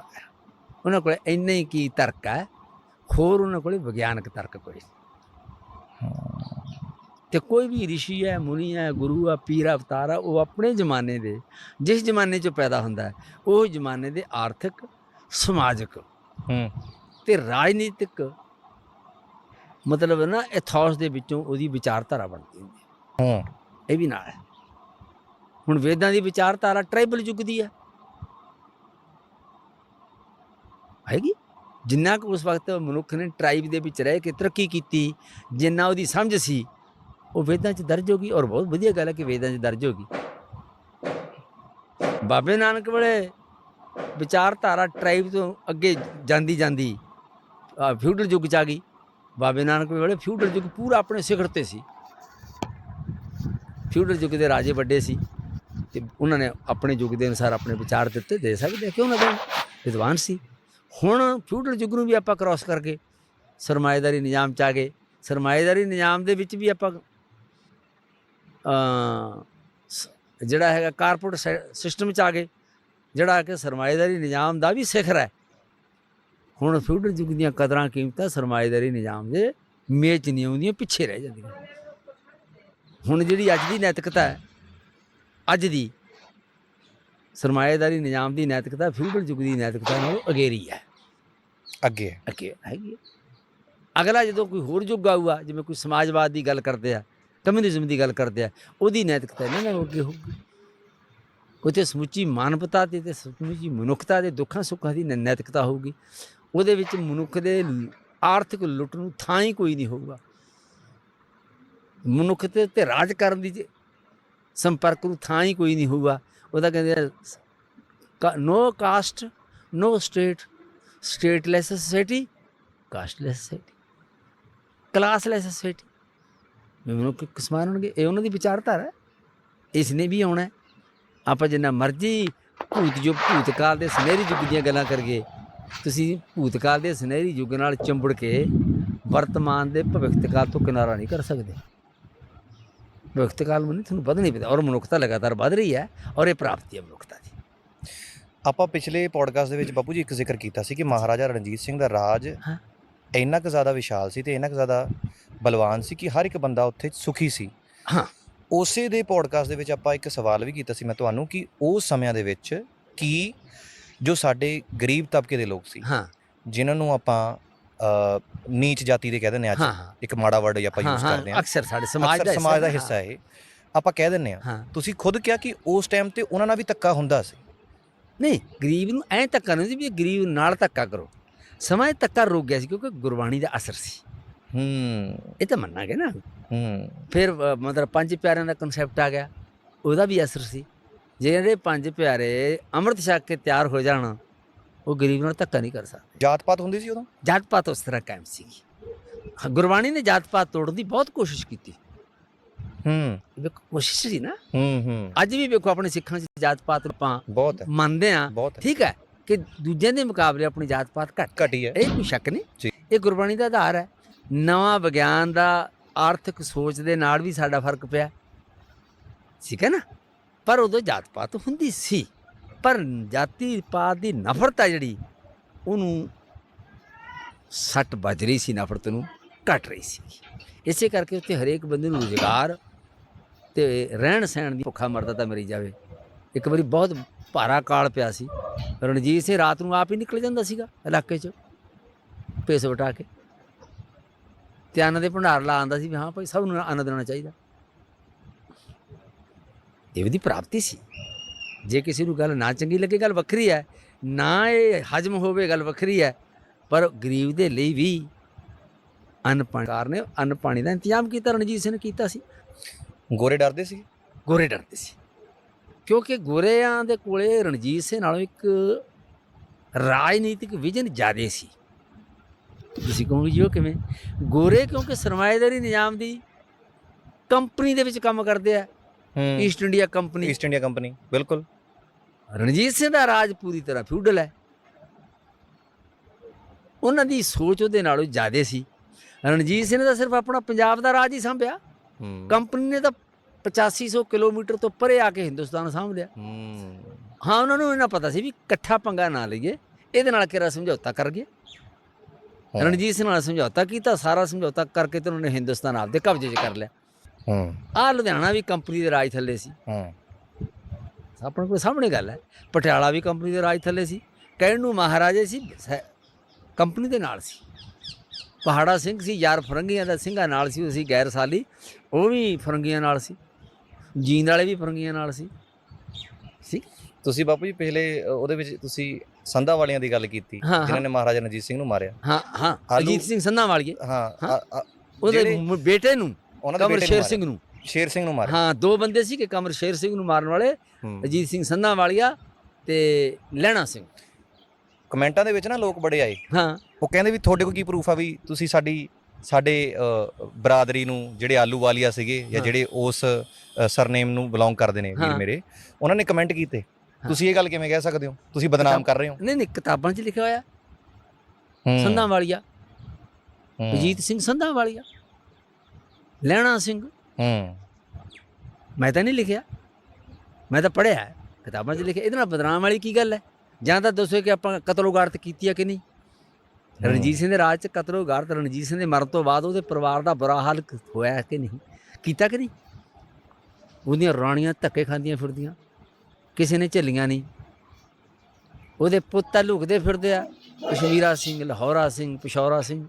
ਉਹਨਾਂ ਕੋਲ ਇੰਨਾ ਹੀ ਕੀ ਤਰਕ ਹੈ। ਹੋਰ ਉਹਨਾਂ ਕੋਲ ਵਿਗਿਆਨਕ ਤਰਕ ਕੋਈ ਨਹੀਂ। ਤੇ ਕੋਈ ਵੀ ਰਿਸ਼ੀ ਹੈ ਮੁਨੀ ਹੈ ਗੁਰੂ ਹੈ ਪੀਰ ਅਵਤਾਰ ਹੈ ਉਹ ਆਪਣੇ ਜ਼ਮਾਨੇ ਦੇ ਜਿਸ ਜ਼ਮਾਨੇ 'ਚ ਪੈਦਾ ਹੁੰਦਾ ਹੈ ਉਹ ਜ਼ਮਾਨੇ ਦੇ ਆਰਥਿਕ ਸਮਾਜਿਕ ਹੂੰ। ਤੇ ਰਾਜਨੀਤਿਕ ਮਤਲਬ ਨਾ ਐਥੋਸ ਦੇ ਵਿੱਚੋਂ ਉਹਦੀ ਵਿਚਾਰਧਾਰਾ ਬਣਦੀ ਹੁੰਦੀ ਹੈ। ਹੂੰ। ਇਹ ਵੀ ਨਾਲ ਹੈ। ਹੁਣ ਵੇਦਾਂ ਦੀ ਵਿਚਾਰਧਾਰਾ ਟ੍ਰਾਈਬਲ ਯੁੱਗ ਦੀ ਹੈ। ਹੈਗੀ? ਜਿੰਨਾ ਕੁ ਉਸ ਵਕਤ ਮਨੁੱਖ ਨੇ ਟ੍ਰਾਈਬ ਦੇ ਵਿੱਚ ਰਹਿ ਕੇ ਤਰੱਕੀ ਕੀਤੀ ਜਿੰਨਾ ਉਹਦੀ ਸਮਝ ਸੀ ਉਹ ਵੇਦਾਂ 'ਚ ਦਰਜ ਹੋ ਗਈ ਔਰ ਬਹੁਤ ਵਧੀਆ ਗੱਲ ਹੈ ਕਿ ਵੇਦਾਂ 'ਚ ਦਰਜ ਹੋ ਗਈ। ਬਾਬੇ ਨਾਨਕ ਵੇਲੇ ਵਿਚਾਰਧਾਰਾ ਟ੍ਰਾਈਬ ਤੋਂ ਅੱਗੇ ਜਾਂਦੀ ਜਾਂਦੀ ਫਿਊਡਲ ਯੁੱਗ 'ਚ ਆ ਗਈ। ਬਾਬੇ ਨਾਨਕ ਵੇਲੇ ਫਿਊਡਲ ਯੁੱਗ ਪੂਰਾ ਆਪਣੇ ਸਿਖਰ ਤੇ ਸੀ। ਫਿਊਡਲ ਯੁੱਗ ਦੇ ਰਾਜੇ ਵੱਡੇ ਸੀ ਤੇ ਉਹਨਾਂ ਨੇ ਆਪਣੇ ਯੁੱਗ ਦੇ ਅਨੁਸਾਰ ਆਪਣੇ ਵਿਚਾਰ ਦਿੱਤੇ, ਦੇ ਸਕਦੇ, ਕਿਉਂ ਨਾ ਦੇਣ? ਵਿਦਵਾਨ ਸੀ। ਹੁਣ ਫਿਊਡਲ ਯੁੱਗ ਨੂੰ ਵੀ ਆਪਾਂ ਕ੍ਰਾਸ ਕਰਕੇ ਸਰਮਾਏਦਾਰੀ ਨਿਜ਼ਾਮ ਚ ਆ ਗਏ। ਸਰਮਾਏਦਾਰੀ ਨਿਜ਼ਾਮ ਦੇ ਵਿੱਚ ਵੀ ਆਪਾਂ ਜਿਹੜਾ ਹੈਗਾ ਕਾਰਪੋਰੇਟ ਸਿਸਟਮ ਚ ਆ ਗਏ ਜਿਹੜਾ ਕਿ ਸਰਮਾਏਦਾਰੀ ਨਿਜ਼ਾਮ ਦਾ ਵੀ ਸਿਖਰ ਹੈ ਹੁਣ ਫਿਊਡਲ ਯੁੱਗ ਦੀਆਂ ਕਦਰਾਂ ਕੀਮਤਾਂ ਸਰਮਾਏਦਾਰੀ ਨਿਜ਼ਾਮ ਦੇ ਮੇਚ ਨਹੀਂ ਆਉਂਦੀਆਂ ਪਿੱਛੇ ਰਹਿ ਜਾਂਦੀਆਂ ਹੁਣ ਜਿਹੜੀ ਅੱਜ ਦੀ ਨੈਤਿਕਤਾ ਹੈ ਅੱਜ ਦੀ ਸਰਮਾਏਦਾਰੀ ਨਿਜ਼ਾਮ ਦੀ ਨੈਤਿਕਤਾ ਫਿਊਡਲ ਯੁੱਗ ਦੀ ਨੈਤਿਕਤਾ ਨਾਲੋਂ ਅਗੇਰੀ ਹੈ ਅੱਗੇ ਹੈ। ਅੱਗੇ ਹੈਗੀ ਹੈ। ਅਗਲਾ ਜਦੋਂ ਕੋਈ ਹੋਰ ਯੁੱਗ ਆਊਗਾ ਜਿਵੇਂ ਕੋਈ ਸਮਾਜਵਾਦ ਦੀ ਗੱਲ ਕਰਦੇ ਆ ਕਮਿਊਨਿਜ਼ਮ ਦੀ ਗੱਲ ਕਰਦੇ ਆ, ਉਹਦੀ ਨੈਤਿਕਤਾ ਇਹਨਾਂ ਨਾਲੋਂ ਅੱਗੇ ਹੋਊਗੀ। ਉੱਥੇ ਸਮੁੱਚੀ ਮਾਨਵਤਾ ਦੀ ਤੇ ਸਮੁੱਚੀ ਮਨੁੱਖਤਾ ਦੇ ਦੁੱਖਾਂ ਸੁੱਖਾਂ ਦੀ ਨੈ- ਨੈਤਿਕਤਾ ਹੋਊਗੀ। ਉਹਦੇ ਵਿੱਚ ਮਨੁੱਖ ਦੇ ਆਰਥਿਕ ਲੁੱਟ ਨੂੰ ਥਾਂ ਹੀ ਕੋਈ ਨਹੀਂ ਹੋਊਗਾ। ਮਨੁੱਖ ਤੇ ਉੱਤੇ ਰਾਜ ਕਰਨ ਦੀ ਸੰਪਰਕ ਨੂੰ ਥਾਂ ਹੀ ਕੋਈ ਨਹੀਂ ਹੋਊਗਾ। ਉਹਦਾ ਕਹਿੰਦੇ no caste no state stateless society casteless society classless society ਮਨੁੱਖ ਕਿਸਮਾਂ ਹੋਣਗੇ ਇਹ ਉਹਨਾਂ ਦੀ ਵਿਚਾਰਧਾਰਾ ਇਸ ਨੇ ਵੀ ਆਉਣਾ। ਆਪਾਂ ਜਿੰਨਾ ਮਰਜ਼ੀ ਭੂਤ ਜੋ ਭੂਤਕਾਲ ਦੇ ਸੁਨਹਿਰੀ ਯੁੱਗ ਦੀਆਂ ਗੱਲਾਂ ਕਰੀਏ ਤੁਸੀਂ ਭੂਤਕਾਲ ਦੇ ਸੁਨਹਿਰੀ ਯੁੱਗ ਨਾਲ ਚੰਬੜ ਕੇ ਵਰਤਮਾਨ ਦੇ ਭਵਿੱਖਤਕਾਲ ਤੋਂ ਕਿਨਾਰਾ ਨਹੀਂ ਕਰ ਸਕਦੇ ਭਵਿੱਖਤਕਾਲ ਨੂੰ ਨਹੀਂ ਤੁਹਾਨੂੰ ਵੱਧ ਨਹੀਂ ਪਤਾ ਔਰ ਮਨੁੱਖਤਾ ਲਗਾਤਾਰ ਵੱਧ ਰਹੀ ਹੈ ਔਰ ਇਹ ਪ੍ਰਾਪਤੀ ਹੈ ਮਨੁੱਖਤਾ ਦੀ ਆਪਾਂ ਪਿਛਲੇ ਪੋਡਕਾਸਟ ਦੇ ਵਿੱਚ ਬਾਪੂ ਜੀ ਇੱਕ ਜ਼ਿਕਰ ਕੀਤਾ ਸੀ ਕਿ ਮਹਾਰਾਜਾ ਰਣਜੀਤ ਸਿੰਘ ਦਾ ਰਾਜ। ਇੰਨਾ ਕੁ ਜ਼ਿਆਦਾ ਵਿਸ਼ਾਲ ਸੀ ਤੇ ਇੰਨਾ ਕੁ ਜ਼ਿਆਦਾ ਬਲਵਾਨ ਸੀ ਕਿ ਹਰ ਇੱਕ ਬੰਦਾ ਉੱਥੇ ਸੁਖੀ ਸੀ। ਹਾਂ। ਉਸੇ ਦੇ ਪੋਡਕਾਸਟ ਦੇ ਵਿੱਚ ਆਪਾਂ ਇੱਕ ਸਵਾਲ ਵੀ ਕੀਤਾ ਸੀ ਮੈਂ ਤੁਹਾਨੂੰ ਕਿ ਉਸ ਸਮਿਆਂ ਦੇ ਵਿੱਚ ਕੀ ਜੋ ਸਾਡੇ ਗਰੀਬ ਤਬਕੇ ਦੇ ਲੋਕ ਸੀ ਹਾਂ। ਜਿਨ੍ਹਾਂ ਨੂੰ ਆਪਾਂ ਨੀਚ ਜਾਤੀ ਦੇ ਕਹਿ ਦਿੰਦੇ ਅੱਜ। ਇੱਕ ਮਾੜਾ ਵਰਡ ਆਪਾਂ ਯੂਜ਼ ਕਰਦੇ ਹਾਂ। ਅਕਸਰ ਸਾਡੇ ਸਮਾਜ ਦਾ ਸਮਾਜ ਦਾ। ਹਿੱਸਾ ਹੈ। ਆਪਾਂ ਕਹਿ ਦਿੰਦੇ ਹਾਂ। ਹਾਂ। ਤੁਸੀਂ ਖੁਦ ਕਿਹਾ ਕਿ ਉਸ ਟਾਈਮ ਤੇ ਉਹਨਾਂ ਨਾਲ ਵੀ ਧੱਕਾ ਹੁੰਦਾ ਸੀ? ਨਹੀਂ ਗਰੀਬ ਨੂੰ ਐਂ ਧੱਕਾ ਨਹੀਂ ਸੀ ਵੀ ਗਰੀਬ ਨਾਲ ਧੱਕਾ ਕਰੋ। ਸਮਾਂ ਇਹ ਧੱਕਾ ਰੁਕ ਗਿਆ ਸੀ ਕਿਉਂਕਿ ਗੁਰਬਾਣੀ ਦਾ ਅਸਰ ਸੀ। ਹੂੰ। ਇਹ ਤਾਂ ਮੰਨਾਂਗੇ ਨਾ। ਹੂੰ। ਫਿਰ ਅ, ਮਤਲਬ ਪੰਜ ਪਿਆਰਿਆਂ ਦਾ ਕਨਸੈਪਟ ਆ ਗਿਆ। ਉਹਦਾ ਵੀ ਅਸਰ ਸੀ। ਜਿਹੜੇ ਪੰਜ ਪਿਆਰੇ ਅੰਮ੍ਰਿਤ ਛਕ ਕੇ ਤਿਆਰ ਹੋ ਜਾਣ ਉਹ ਗਰੀਬ ਨਾਲ ਧੱਕਾ ਨਹੀਂ ਕਰ ਸਕਦੇ। ਜਾਤ ਪਾਤ ਹੁੰਦੀ ਸੀ ਉਦੋਂ? ਜਾਤ ਪਾਤ ਉਸ ਤਰ੍ਹਾਂ ਕਾਇਮ ਸੀਗੀ। ਹਾਂ, ਗੁਰਬਾਣੀ ਨੇ ਜਾਤ ਪਾਤ ਤੋੜਨ ਦੀ ਬਹੁਤ ਕੋਸ਼ਿਸ਼ ਕੀਤੀ। ਹੂੰ। ਵੇਖੋ ਕੋਸ਼ਿਸ਼ ਸੀ ਨਾ। ਹੂੰ ਹੂੰ। ਅੱਜ ਵੀ ਵੇਖੋ ਆਪਣੇ ਸਿੱਖਾਂ 'ਚ ਜਾਤ ਪਾਤ ਨੂੰ ਆਪਾਂ ਬਹੁਤ ਹੈ। ਮੰਨਦੇ ਆ ਬਹੁਤ ਹੈ। ਠੀਕ ਹੈ ਕਿ ਦੂਜਿਆਂ ਦੇ ਮੁਕਾਬਲੇ ਆਪਣੀ ਜਾਤ ਪਾਤ ਘੱਟ। ਘਟੀ ਹੈ। ਇਹ ਕੋਈ ਸ਼ੱਕ ਨਹੀਂ। ਇਹ ਗੁਰਬਾਣੀ ਦਾ ਆਧਾਰ ਹੈ। ਨਵਾਂ ਵਿਗਿਆਨ ਦਾ ਆਰਥਿਕ ਸੋਚ ਦੇ ਨਾਲ ਵੀ ਸਾਡਾ ਫ਼ਰਕ ਪਿਆ। ਠੀਕ ਹੈ ਨਾ? ਪਰ ਉਦੋਂ ਜਾਤ ਪਾਤ ਹੁੰਦੀ ਸੀ। ਪਰ ਜਾਤੀ ਪਾਤ ਦੀ ਨਫ਼ਰਤ ਆ ਜਿਹੜੀ, ਉਹਨੂੰ ਸੱਟ ਵੱਜ ਰਹੀ ਸੀ, ਨਫ਼ਰਤ ਨੂੰ ਘਟ ਰਹੀ ਸੀ। ਇਸੇ ਕਰਕੇ ਉੱਤੇ ਹਰੇਕ ਬੰਦੇ ਨੂੰ ਰੁਜ਼ਗਾਰ ਤੇ ਰਹਿਣ ਸਹਿਣ ਦੀ ਭੁੱਖਾ ਮਰਦਾ ਤਾਂ ਮਰੀ ਜਾਵੇ। ਇੱਕ ਵਾਰੀ ਬਹੁਤ ਭਾਰਾ ਕਾਲ ਪਿਆ ਸੀ। ਰਣਜੀਤ ਸਿੰਘ ਰਾਤ ਨੂੰ ਆਪ ਹੀ ਨਿਕਲ ਜਾਂਦਾ ਸੀਗਾ ਇਲਾਕੇ 'ਚ ਪੇਸ ਵਟਾ ਕੇ। ਤੇ ਅੰਨ ਦੇ ਭੰਡਾਰ ਲਾ ਆਂਦਾ ਸੀ ਵੀ ਹਾਂ ਭਾਈ ਸਭ ਨੂੰ ਅੰਨ ਦੇਣਾ ਚਾਹੀਦਾ। ਇਹ ਵੀ ਪ੍ਰਾਪਤੀ ਸੀ। ਜੇ ਕਿਸੇ ਨੂੰ ਗੱਲ ਨਾ ਚੰਗੀ ਲੱਗੇ ਗੱਲ ਵੱਖਰੀ ਹੈ। ਨਾ ਇਹ ਹਜਮ ਹੋਵੇ ਗੱਲ ਵੱਖਰੀ ਹੈ। ਪਰ ਗਰੀਬ ਦੇ ਲਈ ਵੀ ਅੰਨ ਪਾਣੀ ਨੇ ਅੰਨ ਪਾਣੀ ਦਾ ਇੰਤਜ਼ਾਮ ਕੀਤਾ ਰਣਜੀਤ ਸਿੰਘ ਨੇ ਕੀਤਾ ਸੀ। ਗੋਰੇ ਡਰਦੇ ਸੀ? ਗੋਰੇ ਡਰਦੇ ਸੀ। ਕਿਉਂਕਿ ਗੋਰਿਆਂ ਦੇ ਕੋਲੇ ਰਣਜੀਤ ਸਿੰਘ ਨਾਲੋਂ ਇੱਕ ਰਾਜਨੀਤਿਕ ਵਿਜ਼ਨ ਜ਼ਿਆਦੇ ਸੀ। ਤੁਸੀਂ ਕਹੋਗੇ ਜੀ ਉਹ ਕਿਵੇਂ? ਗੋਰੇ ਕਿਉਂਕਿ ਸਰਮਾਏਦਾਰੀ ਨਿਜ਼ਾਮ ਦੀ ਕੰਪਨੀ ਦੇ ਵਿੱਚ ਕੰਮ ਕਰਦੇ ਆ। ਹੂੰ। East India company East India company ਬਿਲਕੁਲ। ਰਣਜੀਤ ਸਿੰਘ ਦਾ ਰਾਜ ਪੂਰੀ ਤਰ੍ਹਾਂ ਫਿਊਡਲ ਹੈ। ਉਹਨਾਂ ਦੀ ਸੋਚ ਉਹਦੇ ਨਾਲੋਂ ਜ਼ਿਆਦੇ ਸੀ। ਰਣਜੀਤ ਸਿੰਘ ਨੇ ਤਾਂ ਸਿਰਫ ਆਪਣਾ ਪੰਜਾਬ ਦਾ ਰਾਜ ਹੀ ਸੰਭਿਆ। ਕੰਪਨੀ ਨੇ ਤਾਂ 8500 ਕਿਲੋਮੀਟਰ ਤੋਂ ਪਰੇ ਆ ਕੇ ਹਿੰਦੁਸਤਾਨ ਸਾਂਭ ਲਿਆ ਹੂੰ ਉਹਨਾਂ ਨੂੰ ਇਹਨਾਂ ਪਤਾ ਸੀ ਵੀ ਇਕੱਠਾ ਪੰਗਾ ਨਾ ਲਈਏ। ਇਹਦੇ ਨਾਲ ਕਿਹੜਾ ਸਮਝੌਤਾ ਕਰ ਗਏ। ਰਣਜੀਤ ਸਿੰਘ ਨਾਲ ਸਮਝੌਤਾ ਕੀਤਾ ਸਾਰਾ ਸਮਝੌਤਾ ਕਰਕੇ ਤੇ ਉਹਨਾਂ ਨੇ ਹਿੰਦੁਸਤਾਨ ਆਪਦੇ ਕਬਜ਼ੇ 'ਚ ਕਰ ਲਿਆ। ਹੂੰ। ਆਹ ਲੁਧਿਆਣਾ ਵੀ ਕੰਪਨੀ ਦੇ ਰਾਜ ਥੱਲੇ ਸੀ। ਹੂੰ। ਆਪਣੇ ਕੋਲ ਸਾਹਮਣੇ ਗੱਲ ਹੈ। ਪਟਿਆਲਾ ਵੀ ਕੰਪਨੀ ਦੇ ਰਾਜ ਥੱਲੇ ਸੀ। ਕਹਿਣ ਨੂੰ ਮਹਾਰਾਜੇ ਸੀ ਕੰਪਨੀ ਦੇ ਨਾਲ ਸੀ। ਪਹਾੜਾ ਸਿੰਘ ਸੀ ਯਾਰ ਫਰੰਗੀਆਂ ਦਾ ਸਿੰਘਾਂ ਨਾਲ ਸੀ ਉਹ ਸੀ ਗੈਰ ਸਾਲੀ ਉਹ ਵੀ ਫਰੰਗੀਆਂ ਨਾਲ ਸੀ। ਜੀਂਦ ਵਾਲੇ ਵੀ ਫਰੰਗੀਆਂ ਨਾਲ ਸੀ। ਸੀ ਤੁਸੀਂ ਬਾਪੂ ਜੀ ਪਹਿਲੇ ਅ, ਉਹਦੇ ਵਿੱਚ ਤੁਸੀਂ ਸੰਧਾ ਵਾਲਿਆਂ ਦੀ ਗੱਲ ਕੀਤੀ ਹਾਂ, ਹਾਂ। ਜਿਨ੍ਹਾਂ ਨੇ ਮਹਾਰਾਜਾ ਰਣਜੀਤ ਸਿੰਘ ਨੂੰ ਮਾਰਿਆ ਹਾਂ ਹਾਂ ਆਲੂ- ਅਜੀਤ ਸਿੰਘ ਸੰਧਾ ਵਾਲੀਏ ਹਾਂ ਹਾਂ। ਅ- ਅ- ਉਹਦੇ ਜਿਹੜੇ ਮ- ਬੇਟੇ ਨੂੰ ਉਹਨਾਂ ਦੇ ਕਮਰ ਬੇਟੇ ਸ਼ੇਰ ਨੂੰ ਸਿੰਘ ਨੂੰ ਮਾਰਿਆ। ਸ਼ੇਰ ਸਿੰਘ ਨੂੰ ਮਾਰਿਆ ਹਾਂ ਦੋ ਬੰਦੇ ਸੀ ਕਿ ਕਮਰ ਸ਼ੇਰ ਸਿੰਘ ਨੂੰ ਮਾਰਨ ਵਾਲੇ ਹੂੰ। ਅਜੀਤ ਸਿੰਘ ਸੰਧਾ ਵਾਲੀਆ ਤੇ ਲੈਣਾ ਸਿੰਘ ਕਮੈਂਟਾਂ ਦੇ ਵਿੱਚ ਨਾ ਲੋਕ ਬੜੇ ਆਏ ਹਾਂ ਉਹ ਕਹਿੰਦੇ ਵੀ ਤੁਹਾਡੇ ਕੋਲ ਕੀ ਪ੍ਰੂਫ ਆ ਵੀ ਤੁਸੀਂ ਸਾਡੀ ਸਾਡੇ ਅ, ਬਰਾਦਰੀ ਨੂੰ ਜਿਹੜੇ ਆਲੂ ਵਾਲੀਆ ਸੀਗੇ ਜਾਂ ਹਾਂ। ਜਿਹੜੇ ਉਸ ਸਰਨੇਮ ਨੂੰ ਬਿਲੋਂਗ ਕਰਦੇ ਨੇ ਵੀਰ ਹਾਂ। ਮੇਰੇ ਉਹਨਾਂ ਨੇ ਕਮੈਂਟ ਕੀਤੇ। ਤੁਸੀਂ ਇਹ ਗੱਲ ਕਿਵੇਂ ਕਹਿ ਸਕਦੇ ਹੋ? ਤੁਸੀਂ ਬਦਨਾਮ ਕਰ ਰਹੇ ਹੋ। ਨਹੀਂ ਨਹੀਂ ਕਿਤਾਬਾਂ 'ਚ ਲਿਖਿਆ ਹੋਇਆ। ਸੰਧਾ ਵਾਲੀਆ। ਅਜੀਤ ਸਿੰਘ ਸੰਧਾ ਵਾਲੀਆ। ਲੈਣਾ ਸਿੰਘ। ਹੂੰ। ਮੈਂ ਤਾਂ ਨਹੀਂ ਲਿਖਿਆ। ਮੈਂ ਤਾਂ ਪੜ੍ਹਿਆ ਕਿਤਾਬਾਂ 'ਚ ਲਿਖਿਆ। ਇਹਦੇ ਨਾਲ ਬਦਨਾਮ ਵਾਲੀ ਕੀ ਗੱਲ ਹੈ? ਜਾਂ ਤਾਂ ਦੱਸੋ ਕਿ ਆਪਾਂ ਕਤਲੋਗਾਰਤ ਕੀਤੀ ਹੈ ਕਿ ਨਹੀਂ। ਰਣਜੀਤ ਸਿੰਘ ਦੇ ਰਾਜ 'ਚ ਕਤਲੋਗਾਰਤ ਰਣਜੀਤ ਸਿੰਘ ਦੇ ਮਰਨ ਤੋਂ ਬਾਅਦ ਉਹਦੇ ਪਰਿਵਾਰ ਦਾ ਬੁਰਾ ਹਾਲ ਹੋਇਆ ਕਿ ਨਹੀਂ? ਕੀਤਾ ਕਿ ਨਹੀਂ? ਉਹਦੀਆਂ ਰਾਣੀਆਂ ਧੱਕੇ ਖਾਂਦੀਆਂ ਫਿਰਦੀਆਂ। ਕਿਸੇ ਨੇ ਝੱਲੀਆਂ ਨਹੀਂ। ਉਹਦੇ ਪੁੱਤ ਲੁਕਦੇ ਫਿਰਦੇ ਆ। ਕਸ਼ਮੀਰਾ ਸਿੰਘ ਲਾਹੌਰਾ ਸਿੰਘ ਪਿਸ਼ੌਰਾ ਸਿੰਘ।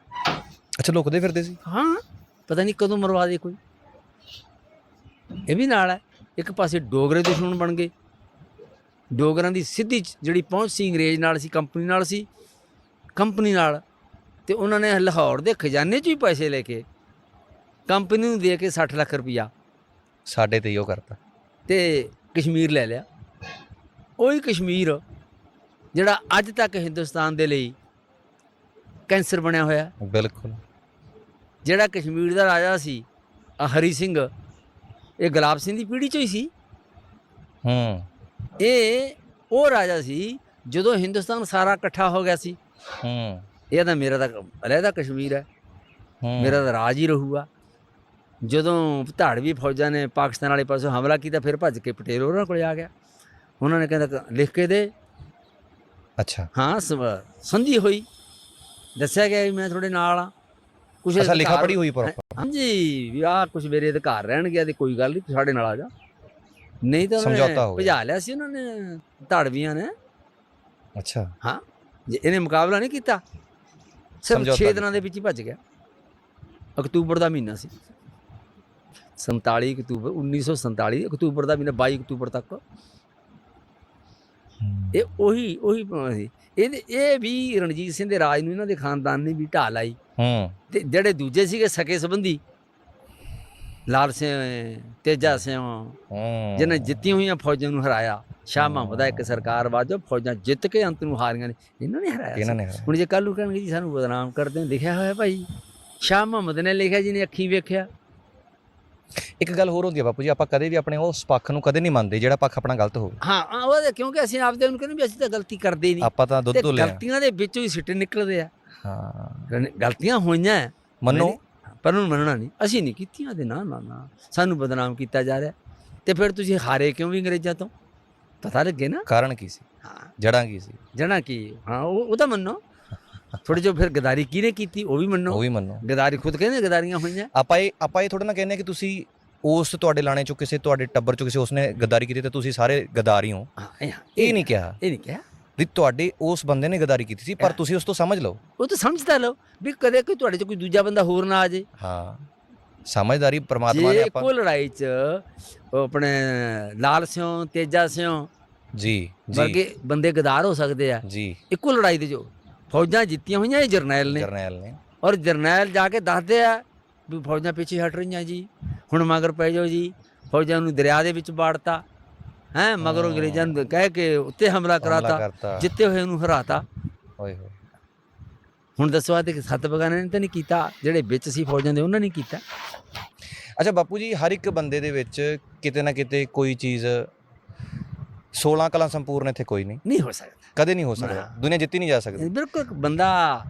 ਅੱਛਾ ਲੁਕਦੇ ਫਿਰਦੇ ਸੀ? ਹਾਂ। ਪਤਾ ਨਹੀਂ ਕਦੋਂ ਮਰਵਾ ਦੇ ਕੋਈ। ਇਹ ਵੀ ਨਾਲ ਹੈ ਇੱਕ ਪਾਸੇ ਡੋਗਰੇ ਦੁਸ਼ਮਣ ਬਣ ਗਏ। ਡੋਗਰਾਂ ਦੀ ਸਿੱਧੀ ਜਿਹੜੀ ਪਹੁੰਚ ਸੀ ਅੰਗਰੇਜ਼ ਨਾਲ ਸੀ ਕੰਪਨੀ ਨਾਲ ਸੀ ਕੰਪਨੀ ਨਾਲ। ਤੇ ਉਹਨਾਂ ਨੇ ਲਾਹੌਰ ਦੇ ਖਜ਼ਾਨੇ 'ਚ ਹੀ ਪੈਸੇ ਲੈ ਕੇ ਕੰਪਨੀ ਨੂੰ ਦੇ ਕੇ 60 ਲੱਖ ਰੁਪਈਆ ਸਾਡੇ ਤੇ ਹੀ ਉਹ ਕਰਤਾ। ਤੇ ਕਸ਼ਮੀਰ ਲੈ ਲਿਆ। ਉਹੀ ਕਸ਼ਮੀਰ ਜਿਹੜਾ ਅੱਜ ਤੱਕ ਹਿੰਦੁਸਤਾਨ ਦੇ ਲਈ ਕੈਂਸਰ ਬਣਿਆ ਹੋਇਆ ਬਿਲਕੁਲ। ਜਿਹੜਾ ਕਸ਼ਮੀਰ ਦਾ ਰਾਜਾ ਸੀ ਹਰੀ ਸਿੰਘ ਇਹ ਗੁਲਾਬ ਸਿੰਘ ਦੀ ਪੀੜ੍ਹੀ ਚੋਂ ਹੀ ਸੀ। ਹੂੰ। ਇਹ ਉਹ ਰਾਜਾ ਸੀ ਜਦੋਂ ਹਿੰਦੁਸਤਾਨ ਸਾਰਾ ਇਕੱਠਾ ਹੋ ਗਿਆ ਸੀ। ਹੂੰ। ਇਹ ਤਾਂ ਮੇਰਾ ਤਾਂ ਅਲੱਗਾ ਕਸ਼ਮੀਰ ਹੈ। ਹੂੰ। ਮੇਰਾ ਤਾਂ ਰਾਜ ਹੀ ਰਹੂਗਾ। ਜਦੋਂ ਧਾੜਵੀ ਫੌਜਾਂ ਨੇ ਪਾਕਿਸਤਾਨ ਵਾਲੇ ਪਾਸੋਂ ਹਮਲਾ ਕੀਤਾ ਫਿਰ ਭੱਜ ਕੇ ਪਟੇਲ ਉਹਨਾਂ ਕੋਲ ਆ ਗਿਆ। ਉਹਨਾਂ ਨੇ ਕਹਿੰਦਾ ਲਿਖ ਕੇ ਦੇ। ਅੱਛਾ। ਹਾਂ ਸੰਧੀ ਹੋਈ। ਦੱਸਿਆ ਗਿਆ ਵੀ ਮੈਂ ਤੁਹਾਡੇ ਨਾਲ ਆ ਕੁਛ ਅੱਛਾ ਲਿਖਾ ਪੜੀ ਹੋਈ ਪ੍ਰੋਪਰ ਹਾਂਜੀ ਵੀ ਆਹ ਕੁਝ ਮੇਰੇ ਅਧਿਕਾਰ ਰਹਿਣਗੇ ਤੇ ਕੋਈ ਗੱਲ ਨਹੀਂ ਸਾਡੇ ਨਾਲ ਆ ਜਾ। ਨਹੀਂ ਤਾਂ ਸਮਝੌਤਾ ਹੋ ਗਿਆ। ਭਜਾ ਲਿਆ ਸੀ ਉਹਨਾਂ ਨੇ ਧਾੜਵੀਆਂ ਨੇ। ਅੱਛਾ। ਹਾਂ ਜੇ ਇਹਨੇ ਮੁਕਾਬਲਾ ਨਹੀਂ ਕੀਤਾ ਸਿਰਫ ਸਮਝੌਤਾ 6 ਦਿਨਾਂ ਦੇ ਵਿੱਚ ਹੀ ਭੱਜ ਗਿਆ। ਅਕਤੂਬਰ ਦਾ ਮਹੀਨਾ ਸੀ। 47 ਅਕਤੂਬਰ 1947 ਅਕਤੂਬਰ ਦਾ ਮਹੀਨਾ 22 ਅਕਤੂਬਰ ਤੱਕ। ਇਹ ਉਹੀ ਉਹੀ ਭਾਵੇਂ ਸੀ। ਇਹਦੇ ਇਹ ਵੀ ਰਣਜੀਤ ਸਿੰਘ ਦੇ ਰਾਜ ਨੂੰ ਇਹਨਾਂ ਦੇ ਖਾਨਦਾਨ ਨੇ ਵੀ ਢਾਹ ਲਾਈ। ਹੂੰ। ਤੇ ਜਿਹੜੇ ਦੂਜੇ ਸੀਗੇ ਸਕੇ ਸੰਬੰਧੀ ਲਾਲ ਸਿੰਘ ਤੇਜਾ ਸਿੰਘ ਹੂੰ। ਜਿਹਨੇ ਜਿੱਤੀਆਂ ਹੋਈਆਂ ਫੌਜਾਂ ਨੂੰ ਹਰਾਇਆ। ਸ਼ਾਹ ਮੁਹੰਮਦ ਦਾ ਇੱਕ ਸਰਕਾਰ ਵਾਜੋ ਫੌਜਾਂ ਜਿੱਤ ਕੇ ਅੰਤ ਨੂੰ ਹਾਰੀਆਂ ਨੇ। ਇਹਨਾਂ ਨੇ ਹਰਾਇਆ ਇਹਨਾਂ। ਨੇ ਹੁਣ ਜੇ ਕੱਲ ਨੂੰ ਕਹਿਣਗੇ ਜੀ ਸਾਨੂੰ ਬਦਨਾਮ ਕਰਦੇ ਨੇ ਲਿਖਿਆ ਹੋਇਆ ਭਾਈ। ਸ਼ਾਹ ਮੁਹੰਮਦ ਨੇ ਲਿਖਿਆ ਜਿਹਨੇ ਅੱਖੀਂ ਵੇਖਿਆ। ਇੱਕ ਗੱਲ ਹੋਰ ਹੁੰਦੀ ਹੈ ਬਾਪੂ ਜੀ ਆਪਾਂ ਕਦੇ ਵੀ ਆਪਣੇ ਉਸ ਪੱਖ ਨੂੰ ਕਦੇ ਨਹੀਂ ਮੰਨਦੇ ਜਿਹੜਾ ਪੱਖ ਆਪਣਾ ਗਲਤ ਹੋਵੇ। ਹਾਂ ਹਾਂ, ਉਹ ਤਾਂ ਕਿਉਂਕਿ ਅਸੀਂ ਆਪਦੇ ਨੂੰ ਕਹਿੰਦੇ ਵੀ ਅਸੀਂ ਤਾਂ ਗਲਤੀ ਕਰਦੇ ਨਹੀਂ। ਆਪਾਂ ਤਾਂ ਦੁੱਧ ਤੇ ਆ। ਗਲਤੀਆਂ ਦੇ ਵਿੱਚੋਂ ਹੀ ਸਿੱਟੇ ਨਿਕਲਦੇ ਆ। ਹਾਂ। ਗਲ- ਗਲਤੀਆਂ ਹੋਈਆਂ ਹੈ, ਮੰਨੋ। ਪਰ ਉਹਨੂੰ ਮੰਨਣਾ ਨਹੀਂ। ਅਸੀਂ ਨਹੀਂ ਕੀਤੀਆਂ ਦੇ ਨਾ ਨਾ ਨਾ। ਸਾਨੂੰ ਬਦਨਾਮ ਕੀਤਾ ਜਾ ਰਿਹਾ। ਤੇ ਫਿਰ ਤੁਸੀਂ ਹਾਰੇ ਕਿਉਂ ਵੀ ਅੰਗਰੇਜ਼ਾਂ ਤੋਂ? ਪਤਾ ਲੱਗੇ ਨਾ। ਕਾਰਨ ਕੀ ਸੀ? ਹਾਂ। ਜੜਾਂ ਕੀ ਸੀ? ਜਣਾ ਕੀ? ਹਾਂ ਉਹ ਉਹ ਤਾਂ ਮੰਨੋ। ਥੋੜੀ ਜੋ ਫਿਰ ਗਦਾਰੀ ਕਿਹਨੇ ਕੀਤੀ? ਉਹ ਵੀ ਉਹ ਮੰਨੋ ਵੀ ਮੰਨੋ। ਗਦਾਰੀ ਖੁਦ ਕਹਿੰਦੇ ਗਦਾਰੀਆਂ ਹੋਈਆਂ? ਆਪਾਂ ਇਹ ਆਪਾਂ ਇਹ ਥੋੜਾ ਨਾ ਕਹਿੰਦੇ ਕਿ ਤੁਸੀਂ ਉਸ ਤੁਹਾਡੇ ਲਾਣੇ ਚੋਂ ਕਿਸੇ ਤੁਹਾਡੇ ਟੱਬਰ ਚੋਂ ਕਿਸੇ ਉਸਨੇ ਗਦਾਰੀ ਕੀਤੀ ਤੇ ਤੁਸੀਂ ਸਾਰੇ ਗਦਾਰੀ ਹੋ। ਇਹ ਨਹੀਂ ਕਿਹਾ। ਇਹ ਨਹੀਂ ਕਿਹਾ। ਵੀ ਤੁਹਾਡੇ ਉਸ ਬੰਦੇ ਨੇ ਗਦਾਰੀ ਕੀਤੀ ਸੀ ਪਰ ਤੁਸੀਂ ਉਸ ਤੋਂ ਸਮਝ ਲਓ। ਉਹ ਤਾਂ ਸਮਝਦਾ ਲਓ। ਵੀ ਕਦੇ ਕੋਈ ਤੁਹਾਡੇ ਚ ਕੋਈ ਦੂਜਾ ਬੰਦਾ ਹੋਰ ਨਾ ਆ ਜੇ। ਹਾਂ। ਸਮਝਦਾਰੀ ਪ੍ਰਮਾਤਮਾ ਨੇ ਜੇ ਆਪਾਂ ਇੱਕੋ ਲੜਾਈ ਚ ਉਹ ਆਪਣੇ ਲਾਲ ਸਿਉ ਤੇਜਾ ਸਿਉ ਜੀ ਜੀ। ਵਰਗੇ ਬੰਦੇ ਗਦਾਰ ਹੋ ਸਕਦੇ ਆ। ਜੀ। ਇੱਕੋ ਲੜਾਈ ਦੇ ਜੋ। ਫੌਜਾਂ ਜਿੱਤੀਆਂ ਹੋਈਆਂ ਇਹ ਜਰਨੈਲ ਨੇ। ਜਰਨੈਲ ਨੇ। ਔਰ ਜਰਨੈਲ ਜਾ ਕੇ ਦੱਸਦੇ ਆ ਵੀ ਫੌਜਾਂ ਪਿੱਛੇ ਹਟ ਰਹੀਆਂ ਜੀ। ਹੁਣ ਮਗਰ ਪੈ ਜਾਓ ਜੀ। ਫੌਜਾਂ ਨੂੰ ਦਰਿਆ ਦੇ ਵਿੱਚ ਬਾੜਤਾ ਹੈ ਮਗਰੋਂ ਅੰਗਰੇਜ਼ਾਂ ਨੂੰ ਕਹਿ ਕੇ ਉੱਤੇ ਹਮਲਾ ਕਰਤਾ। ਜਿੱਤੇ ਹੋਏ ਨੂੰ ਹਰਾਤਾ। ਓਏ ਹੋਏ। ਹੁਣ ਦੱਸੋ ਆ ਤੇ ਸੱਤ ਬਗਾਨੇ ਨੇ ਤਾਂ ਨਹੀਂ ਕੀਤਾ ਜਿਹੜੇ ਵਿੱਚ ਸੀ ਫੌਜਾਂ ਦੇ ਉਹਨਾਂ ਨੇ ਕੀਤਾ? ਅੱਛਾ ਬਾਪੂ ਜੀ ਹਰ ਇੱਕ ਬੰਦੇ ਦੇ ਵਿੱਚ ਕਿਤੇ ਨਾ ਕਿਤੇ ਕੋਈ ਚੀਜ਼ 16 ਕਲਾ ਸੰਪੂਰਨ ਇੱਥੇ ਕੋਈ ਨਹੀਂ। ਨਹੀਂ ਹੋ ਸਕਦਾ। ਕਦੇ ਨਹੀਂ ਹੋ ਸਕਦਾ। ਦੁਨੀਆ ਜਿੱਤੀ ਨਹੀਂ ਜਾ ਸਕਦੀ। ਬਿਲਕੁਲ ਇੱਕ ਬੰਦਾ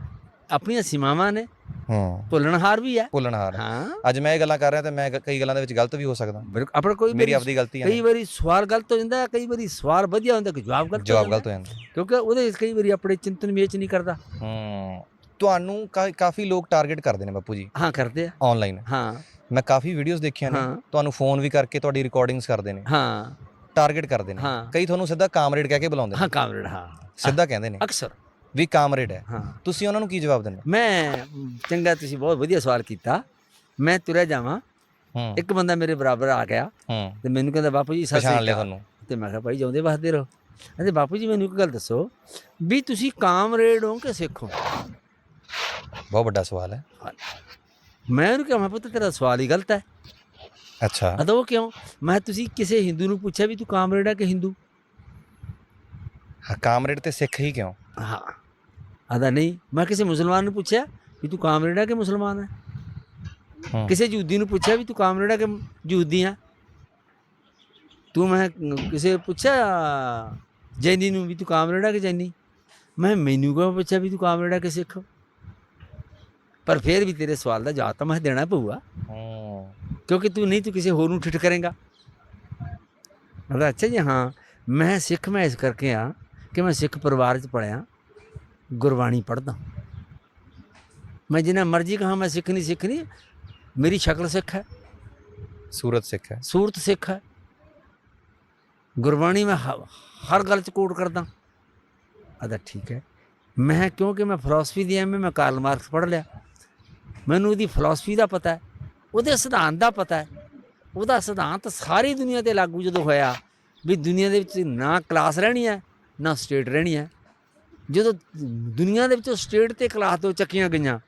ਆਪਣੀਆਂ ਸੀਮਾਵਾਂ ਨੇ। ਹੂੰ। ਭੁੱਲਣਹਾਰ ਵੀ ਹੈ। ਭੁੱਲਣਹਾਰ ਹਾਂ। ਅੱਜ ਮੈਂ ਇਹ ਗੱਲਾਂ ਕਰ ਰਿਹਾ ਤੇ ਮੈਂ ਕਈ ਗੱਲਾਂ ਦੇ ਵਿੱਚ ਗਲਤ ਵੀ ਹੋ ਸਕਦਾ। ਬਿਲਕੁਲ ਆਪਣਾ ਕੋਈ ਮੇਰੀ ਆਪਦੀ ਗਲਤੀਆਂ ਕਈ ਨੇ। ਵਾਰੀ ਸਵਾਲ ਗਲਤ ਹੋ ਜਾਂਦਾ ਹੈ, ਕਈ ਵਾਰੀ ਸਵਾਲ ਵਧੀਆ ਹੁੰਦਾ ਕਿ ਜਵਾਬ ਗਲਤ ਹੋ ਜਵਾਬ ਗਲਤ ਹੋ ਜਾਂਦਾ। ਹੈ। ਕਿਉਂਕਿ ਉਹਦੇ ਕਈ ਵਾਰੀ ਆਪਣੇ ਚਿੰਤਨ ਵੇਚ ਨਹੀਂ ਕਰਦਾ। ਹੂੰ। ਤੁਹਾਨੂੰ ਕਾਫੀ ਲੋਕ ਟਾਰਗੇਟ ਕਰਦੇ ਨੇ ਬਾਪੂ ਜੀ। ਹਾਂ ਕਰਦੇ ਆ। ਆਨਲਾਈਨ ਹਾਂ। ਮੈਂ ਕਾਫੀ ਵੀਡੀਓਜ਼ ਦੇਖੀਆਂ ਨੇ। ਹਾਂ। ਤੁਹਾਨੂੰ ਫੋਨ ਵੀ ਕਰਕੇ ਤੁਹਾਡੀ ਰਿਕਾਰਡਿੰਗਸ ਕਰਦੇ ਨੇ। ਹਾਂ। ਟਾਰਗੇਟ ਕਰਦੇ ਨੇ। ਹਾਂ। ਕਈ ਤੁਹਾਨੂੰ ਸਿੱਧਾ ਕਾਮਰੇਡ ਕਹਿ ਕੇ ਬੁਲਾਉਂਦੇ ਹਾਂ ਨੇ ਕਾਮਰੇਡ ਹਾਂ। ਸਿੱਧਾ ਕਹਿੰਦੇ ਨੇ। ਅਕਸਰ। ਵੀ ਕਾਮਰੇਡ ਹੈ। ਹਾਂ। ਤੁਸੀਂ ਉਹਨਾਂ ਨੂੰ ਕੀ ਜਵਾਬ ਦਿੰਦੇ ਮੈਂ ਮ, ਚੰਗਾ ਤੁਸੀਂ ਬਹੁਤ ਵਧੀਆ ਸਵਾਲ ਕੀਤਾ। ਮੈਂ ਤੁਰਿਆ ਜਾਵਾਂ। ਹੂੰ। ਇੱਕ ਬੰਦਾ ਮੇਰੇ ਬਰਾਬਰ ਆ ਗਿਆ। ਹੂੰ। ਤੇ ਮੈਨੂੰ ਕਹਿੰਦਾ ਬਾਪੂ ਜੀ ਸਤਿ ਪਛਾਣ ਸ੍ਰੀ ਲਿਆ ਅਕਾਲ। ਤੁਹਾਨੂੰ। ਤੇ ਮੈਂ ਕਿਹਾ ਭਾਈ ਜਿਉਂਦੇ ਵਸਦੇ ਰਹੋ। ਕਹਿੰਦੇ ਬਾਪੂ ਜੀ ਮੈਨੂੰ ਇੱਕ ਗੱਲ ਦੱਸੋ। ਵੀ ਤੁਸੀਂ ਕਾਮਰੇਡ ਹੋ ਕਿ ਸਿੱਖ ਹੋ? ਬਹੁਤ ਵੱਡਾ ਸਵਾਲ ਹੈ। ਮੈਂ ਉਹਨੂੰ ਕਿਹਾ ਮੈਂ ਪੁੱਤ ਤੇਰਾ ਸਵਾਲ ਹੀ ਗਲਤ ਹੈ। ਅੱਛਾ। ਅਦਾ ਉਹ ਕਿਉਂ? ਮੈਂ ਤੁਸੀਂ ਕਿਸੇ ਹਿੰਦੂ ਨੂੰ ਪੁੱਛਿਆ ਵੀ ਤੂੰ ਕਾਮਰੇਡ ਹੈ ਕਿ ਹਿੰਦੂ? ਹਾਂ ਕਾਮਰੇਡ ਤੇ ਸਿੱਖ ਹੀ ਕਿਉਂ? ਹਾਂ। ਆਦਾ ਨਹੀਂ ਮੈਂ ਕਿਸੇ ਮੁਸਲਮਾਨ ਨੂੰ ਪੁੱਛਿਆ ਵੀ ਤੂੰ ਕਾਮਰੇਡ ਹੈ ਕਿ ਮੁਸਲਮਾਨ ਹੈ। ਕਿਸੇ ਯਹੂਦੀ ਨੂੰ ਪੁੱਛਿਆ ਵੀ ਤੂੰ ਕਾਮਰੇਡ ਹੈ ਕਿ ਯਹੂਦੀ ਆ? ਤੂੰ ਮੈਂ ਕਿਸੇ ਪੁੱਛਿਆ ਜੈਨੀ ਨੂੰ ਵੀ ਤੂੰ ਕਾਮਰੇਡ ਹੈ ਕਿ ਜੈਨੀ? ਮੈਂ ਮੈਨੂੰ ਕਿਉਂ ਪੁੱਛਿਆ ਵੀ ਤੂੰ ਕਾਮਰੇਡ ਹੈ ਕਿ ਸਿੱਖ? ਪਰ ਫਿਰ ਵੀ ਤੇਰੇ ਸਵਾਲ ਦਾ ਜਵਾਬ ਤਾਂ ਮੈਂ ਦੇਣਾ ਪਊਗਾ। ਹੂੰ। ਕਿਉਂਕਿ ਤੂੰ ਨਹੀਂ ਤੂੰ ਕਿਸੇ ਹੋਰ ਨੂੰ ਠਿੱਠ ਕਰੇਗਾ ਕਿਹਾ ਅੱਛਾ ਜੀ ਹਾਂ ਮੈਂ ਸਿੱਖ ਮੈਂ ਇਸ ਕਰਕੇ ਆ ਕਿ ਮੈਂ ਸਿੱਖ ਪਰਿਵਾਰ 'ਚ ਪੜਿਆ ਗੁਰਬਾਣੀ ਪੜ੍ਹਦਾ ਮੈਂ ਜਿੰਨਾ ਮਰਜ਼ੀ ਕਹਾ ਮੈਂ ਸਿੱਖ ਨਹੀਂ ਸਿੱਖ ਨਹੀਂ ਮੇਰੀ ਸ਼ਕਲ ਸਿੱਖ ਹੈ ਸੂਰਤ ਸਿੱਖ ਹੈ ਸੂਰਤ ਸਿੱਖ ਹੈ ਗੁਰਬਾਣੀ ਮੈਂ ਹਰ ਗੱਲ 'ਚ ਕੋਟ ਕਰਦਾ ਆਦਾ ਠੀਕ ਹੈ ਮੈਂ ਕਿਉਂਕਿ ਮੈਂ ਫਿਲਾਸਫੀ ਦੀ ਐਮ ਮੈਂ ਕਾਰਲ ਮਾਰਕਸ ਪੜ੍ਹ ਲਿਆ ਮੈਨੂੰ ਉਹਦੀ ਫਿਲਾਸਫੀ ਦਾ ਪਤਾ ਹੈ ਉਹਦੇ ਸਿਧਾਂਤ ਦਾ ਪਤਾ ਹੈ। ਉਹਦਾ ਸਿਧਾਂਤ ਸਾਰੀ ਦੁਨੀਆ ਤੇ ਲਾਗੂ ਜਦੋਂ ਹੋਇਆ ਵੀ ਦੁਨੀਆ ਦੇ ਵਿੱਚ ਨਾ ਕਲਾਸ ਰਹਿਣੀ ਹੈ ਨਾ ਸਟੇਟ ਰਹਿਣੀ ਹੈ। ਜਦੋਂ ਦੁਨੀਆ ਦੇ ਵਿੱਚੋਂ ਸਟੇਟ ਤੇ ਕਲਾਸ ਦੋ ਚੱਕੀਆਂ ਗਈਆਂ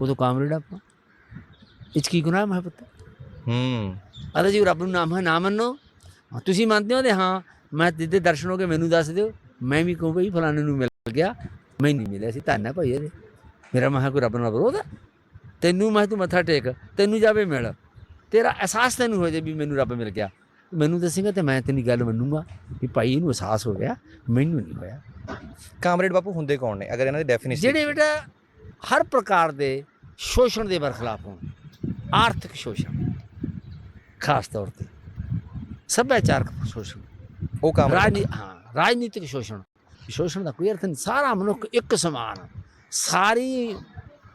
ਉਦੋਂ ਕਾਮਰੇਡ ਆਪਾਂ। ਇਹ ਕੀ ਗੁਨਾਹ ਮੈਂ ਪਤਾ ਹੂੰ। ਆਦਾ ਜੀ ਰੱਬ ਨੂੰ ਨਾਮ ਹੈ ਨਾ ਮੰਨੋ। ਹਾਂ, ਤੁਸੀਂ ਮੰਨਦੇ ਹੋ ਤੇ ਹਾਂ ਮੈਂ ਜਿੱਦੇ ਦਰਸ਼ਨ ਹੋ ਗਏ ਮੈਨੂੰ ਦੱਸ ਦਿਓ। ਮੈਂ ਵੀ ਕਹੂੰ ਭਈ ਫਲਾਣੇ ਨੂੰ ਮਿਲ ਗਿਆ ਮੈਂ ਨਹੀਂ ਮਿਲਿਆ ਸੀ ਧੰਨ ਹੈ ਭਾਈ ਇਹਦੇ। ਮੇਰਾ ਮਹਾ ਕੋਈ ਰੱਬ ਨਾਲ ਵਿਰੋਧ ਹੈ? ਤੈਨੂੰ ਮੈਂ ਤੂੰ ਮੱਥਾ ਟੇਕ ਤੈਨੂੰ ਜਾਵੇ ਮਿਲ। ਤੇਰਾ ਅਹਿਸਾਸ ਤੈਨੂੰ ਹੋ ਜਾਏ ਵੀ ਮੈਨੂੰ ਰੱਬ ਮਿਲ ਗਿਆ। ਮੈਨੂੰ ਦੱਸੇਗਾ ਤੇ ਮੈਂ ਤੇਰੀ ਗੱਲ ਮੰਨੂਗਾ ਵੀ ਭਾਈ ਇਹਨੂੰ ਅਹਿਸਾਸ ਹੋ ਗਿਆ ਮੈਨੂੰ ਨਹੀਂ ਹੋਇਆ। ਕਾਮਰੇਡ ਬਾਪੂ ਹੁੰਦੇ ਕੌਣ ਨੇ? ਅਗਰ ਇਹਨਾਂ ਦੀ ਡੈਫੀਨੇਸ਼ਨ ਜਿਹੜੇ ਬੇਟਾ ਹਰ ਪ੍ਰਕਾਰ ਦੇ ਸ਼ੋਸ਼ਣ ਦੇ ਬਰਖਲਾਫ ਹੋਣ ਆਰਥਿਕ ਸ਼ੋਸ਼ਣ ਖਾਸ ਤੌਰ ਤੇ ਸੱਭਿਆਚਾਰਕ ਸ਼ੋਸ਼ਣ ਉਹ ਕਾਮਰੇਡ ਰਾਜਨੀ ਹਾਂ ਰਾਜਨੀਤਿਕ ਸ਼ੋਸ਼ਣ। ਸ਼ੋਸ਼ਣ ਦਾ ਕੋਈ ਅਰਥ ਨਹੀਂ ਸਾਰਾ ਮਨੁੱਖ ਇੱਕ ਸਮਾਨ ਸਾਰੀ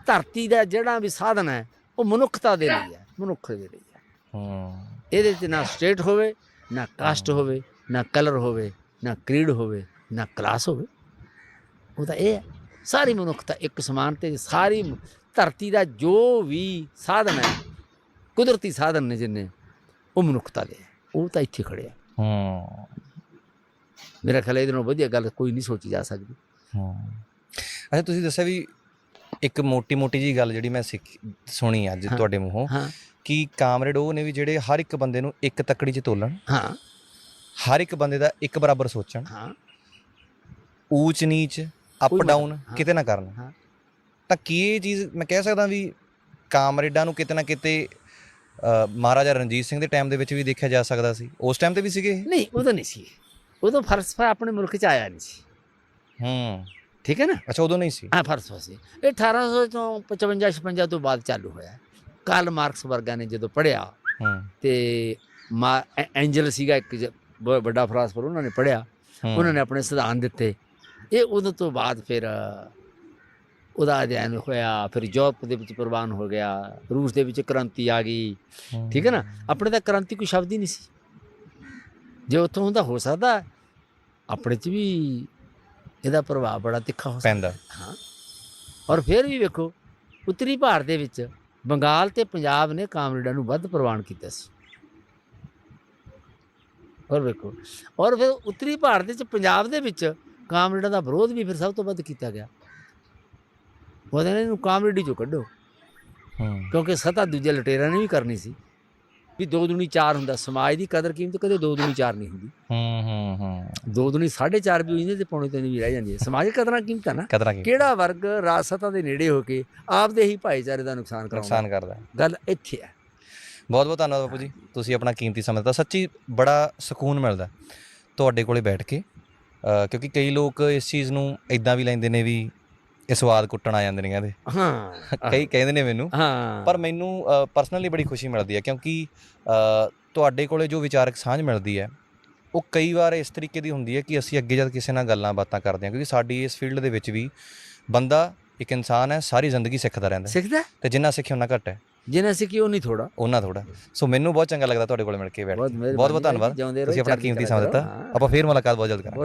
ਧਰਤੀ ਦਾ ਜਿਹੜਾ ਵੀ ਸਾਧਨ ਹੈ ਉਹ ਮਨੁੱਖਤਾ ਦੇ ਲਈ ਹੈ ਮਨੁੱਖ ਦੇ ਲਈ ਹੈ। ਹੂੰ। ਇਹਦੇ 'ਚ ਨਾ ਸਟੇਟ ਹੋਵੇ ਨਾ ਕਾਸਟ ਹੋਵੇ ਨਾ ਕਲਰ ਹੋਵੇ ਨਾ ਕ੍ਰੀਡ ਹੋਵੇ ਨਾ ਕਲਾਸ ਹੋਵੇ। ਉਹ ਤਾਂ ਇਹ ਹੈ। ਸਾਰੀ ਮਨੁੱਖਤਾ ਇੱਕ ਸਮਾਨ ਤੇ ਸਾਰੀ ਧਰਤੀ ਦਾ ਜੋ ਵੀ ਸਾਧਨ ਹੈ ਕੁਦਰਤੀ ਸਾਧਨ ਨੇ ਜਿੰਨੇ ਉਹ ਮਨੁੱਖਤਾ ਦੇ। ਉਹ ਤਾਂ ਇੱਥੇ ਖੜੇ ਆ ਹੂੰ। ਮੇਰਾ ਖਿਆਲ ਇਹਦੇ ਨਾਲੋਂ ਵਧੀਆ ਗੱਲ ਕੋਈ ਨਹੀਂ ਸੋਚੀ ਜਾ ਸਕਦੀ। ਹੂੰ। ਅੱਛਾ ਤੁਸੀਂ ਦੱਸਿਆ ਵੀ ਇੱਕ ਮੋਟੀ ਮੋਟੀ ਜੀ ਗੱਲ ਜਿਹੜੀ ਮੈਂ ਸਿੱਖ ਸੁਣੀ ਅੱਜ। ਤੁਹਾਡੇ ਮੂੰਹੋਂ ਕਿ ਕਾਮਰੇਡ ਉਹ ਨੇ ਵੀ ਜਿਹੜੇ ਹਰ ਇੱਕ ਬੰਦੇ ਨੂੰ ਇੱਕ ਤੱਕੜੀ 'ਚ ਤੋਲਣ। ਹਾਂ। ਹਰ ਇੱਕ ਬੰਦੇ ਦਾ ਇੱਕ ਬਰਾਬਰ ਸੋਚਣ। ਹਾਂ। ਊਚ ਨੀਚ ਅਪ ਡਾਊਨ। ਕਿਤੇ ਨਾ ਕਰਨ। ਤਾਂ ਕੀ ਇਹ ਚੀਜ਼ ਮੈਂ ਕਹਿ ਸਕਦਾ ਵੀ ਕਾਮਰੇਡਾਂ ਨੂੰ ਕਿਤੇ ਨਾ ਕਿਤੇ ਮਹਾਰਾਜਾ ਰਣਜੀਤ ਸਿੰਘ ਦੇ ਟਾਈਮ ਦੇ ਵਿੱਚ ਵੀ ਦੇਖਿਆ ਜਾ ਸਕਦਾ ਸੀ। ਉਸ ਟਾਈਮ ਤੇ ਵੀ ਸੀਗੇ? ਨਹੀਂ ਉਹ ਤਾਂ ਨਹੀਂ ਸੀ। ਉਦੋਂ ਫਲਸਫਾ ਆਪਣੇ ਮੁਲਕ 'ਚ ਆਇਆ ਨਹੀਂ ਸੀ। ਹੂੰ। ਠੀਕ ਹੈ ਨਾ? ਅੱਛਾ ਉਦੋਂ ਨਹੀਂ ਸੀ। ਹਾਂ ਫਲਸਫਾ ਸੀ। ਇਹ 1800 ਤੋਂ 55 56 ਤੋਂ ਬਾਅਦ ਚਾਲੂ ਹੋਇਆ। ਕਾਰਲ ਮਾਰਕਸ ਵਰਗਾ ਨੇ ਜਦੋਂ ਪੜ੍ਹਿਆ ਹੂੰ। ਤੇ ਐਂਜਲ ਸੀਗਾ ਇੱਕ ਵੱਡਾ ਫਲਸਫਰ ਉਹਨਾਂ ਨੇ ਪੜ੍ਹਿਆ। ਹੂੰ। ਉਹਨਾਂ ਨੇ ਆਪਣੇ ਸਿਧਾਂਤ ਦਿੱਤੇ। ਇਹ ਉਦੋਂ ਤੋਂ ਬਾਅਦ ਫਿਰ ਉਹਦਾ ਅਧਿਐਨ ਹੋਇਆ ਫਿਰ ਯੂਰਪ ਦੇ ਵਿੱਚ ਪ੍ਰਵਾਨ ਹੋ ਗਿਆ ਰੂਸ ਦੇ ਵਿੱਚ ਕ੍ਰਾਂਤੀ ਆ ਗਈ। ਠੀਕ ਹੈ ਨਾ? ਆਪਣੇ ਤਾਂ ਕ੍ਰਾਂਤੀ ਕੋਈ ਸ਼ਬਦ ਹੀ ਨਹੀਂ ਸੀ। ਜੇ ਉੱਥੋਂ ਹੁੰਦਾ ਹੋ ਸਕਦਾ ਆਪਣੇ 'ਚ ਵੀ ਇਹਦਾ ਪ੍ਰਭਾਵ ਬੜਾ ਤਿੱਖਾ ਹੋ ਪੈਂਦਾ। ਹਾਂ। ਔਰ ਫਿਰ ਵੀ ਵੇਖੋ ਉੱਤਰੀ ਭਾਰਤ ਦੇ ਵਿੱਚ ਬੰਗਾਲ ਤੇ ਪੰਜਾਬ ਨੇ ਕਾਮਰੇਡਾਂ ਨੂੰ ਵੱਧ ਪ੍ਰਵਾਨ ਕੀਤਾ ਸੀ। ਔਰ ਵੇਖੋ। ਔਰ ਫਿਰ ਉੱਤਰੀ ਭਾਰਤ ਦੇ ਵਿੱਚ ਪੰਜਾਬ ਦੇ ਵਿੱਚ ਕਾਮਰੇਡਾਂ ਦਾ ਵਿਰੋਧ ਵੀ ਫਿਰ ਸਭ ਤੋਂ ਵੱਧ ਕੀਤਾ ਗਿਆ। ਉਹਦੇ ਨੇ ਇਹਨੂੰ ਕਾਮਰੇਡੀ ਚੋਂ ਕੱਢੋ। ਹੂੰ। ਕਿਉਂਕਿ ਸਤਾ ਦੂਜੇ ਲਟੇਰਾਂ ਨੇ ਵੀ ਕਰਨੀ ਸੀ। ਵੀ ਦੋ ਦੁਨੀ ਚਾਰ ਹੁੰਦਾ ਸਮਾਜ ਦੀ ਕਦਰ ਕੀਮਤ ਕਦੇ ਦੋ ਦੁਨੀ ਚਾਰ ਨਹੀਂ ਹੁੰਦੀ। ਹੂੰ ਹੂੰ ਹੂੰ। ਦੋ ਦੁਨੀ ਸਾਢੇ ਚਾਰ ਵੀ ਹੋ ਜਾਂਦੀ ਤੇ ਪੌਣੇ ਤਿੰਨ ਵੀ ਰਹਿ ਜਾਂਦੀ ਹੈ। ਸਮਾਜਿਕ ਕਦਰਾਂ ਕੀਮਤਾਂ ਨਾ। ਕਦਰਾਂ ਕਿਹੜਾ ਵਰਗ ਰਾਜ ਸੱਤਾ ਦੇ ਨੇੜੇ ਹੋ ਕੇ ਆਪਦੇ ਹੀ ਭਾਈਚਾਰੇ ਦਾ ਨੁਕਸਾਨ ਕਰਾਉਂਦਾ? ਨੁਕਸਾਨ ਕਰਦਾ। ਗੱਲ ਇੱਥੇ ਹੈ। ਬਹੁਤ ਬਹੁਤ ਧੰਨਵਾਦ ਬਾਪੂ ਜੀ। ਤੁਸੀਂ ਆਪਣਾ ਕੀਮਤੀ ਸਮਾਂ ਦਿੱਤਾ। ਸੱਚੀ ਬੜਾ ਸਕੂਨ ਮਿਲਦਾ ਤੁਹਾਡੇ ਕੋਲੇ ਬੈਠ ਕੇ। ਕਿਉਂਕਿ ਕਈ ਲੋਕ ਇਸ ਚੀਜ਼ ਨੂੰ ਇਦਾਂ ਵੀ ਲੈਂਦੇ ਨੇ ਵੀ ਇਹ ਸਵਾਦ ਕੁੱਟਣ ਆ ਜਾਂਦੇ ਨੇ ਕਹਿੰਦੇ। ਹਾਂ। ਕਈ ਕਹਿੰਦੇ ਨੇ ਮੈਨੂੰ ਹਾਂ। ਪਰ ਮੈਨੂੰ ਪਰਸਨਲੀ ਬੜੀ ਖੁਸ਼ੀ ਮਿਲਦੀ ਹੈ ਕਿਉਂਕਿ ਤੁਹਾਡੇ ਕੋਲੇ ਜੋ ਵਿਚਾਰਕ ਸਾਂਝ ਮਿਲਦੀ ਹੈ ਉਹ ਕਈ ਵਾਰ ਇਸ ਤਰੀਕੇ ਦੀ ਹੁੰਦੀ ਹੈ ਕਿ ਅਸੀਂ ਅੱਗੇ ਜਦ ਕਿਸੇ ਨਾਲ ਗੱਲਾਂ ਬਾਤਾਂ ਕਰਦੇ ਹਾਂ ਕਿਉਂਕਿ ਸਾਡੀ ਇਸ ਫੀਲਡ ਦੇ ਵਿੱਚ ਵੀ ਬੰਦਾ ਇੱਕ ਇਨਸਾਨ ਹੈ ਸਾਰੀ ਜ਼ਿੰਦਗੀ ਸਿੱਖਦਾ ਰਹਿੰਦਾ ਸਿੱਖਦਾ ਤੇ ਜਿੰਨਾ ਸਿੱਖੇ ਉਹਨਾਂ ਘੱਟ ਹੈ। ਜਿੰਨਾ ਸਿੱਖੀ ਉਹ ਨਹੀਂ ਥੋੜਾ ਉਹਨਾਂ ਥੋੜਾ ਸੋ ਮੈਨੂੰ ਬਹੁਤ ਚੰਗਾ ਲੱਗਦਾ ਤੁਹਾਡੇ ਕੋਲੇ ਮਿਲ ਕੇ ਬੈਠ ਬਹੁਤ ਬਹੁਤ ਧੰਨਵਾਦ। ਤੁਸੀਂ ਆਪਣਾ ਕੀਮਤੀ ਸਮਾਂ। ਦਿੱਤਾ। ਆਪਾਂ ਫੇਰ ਮੁਲਾਕਾਤ ਬਹੁਤ ਜਲਦ ਕਰਾਂਗੇ।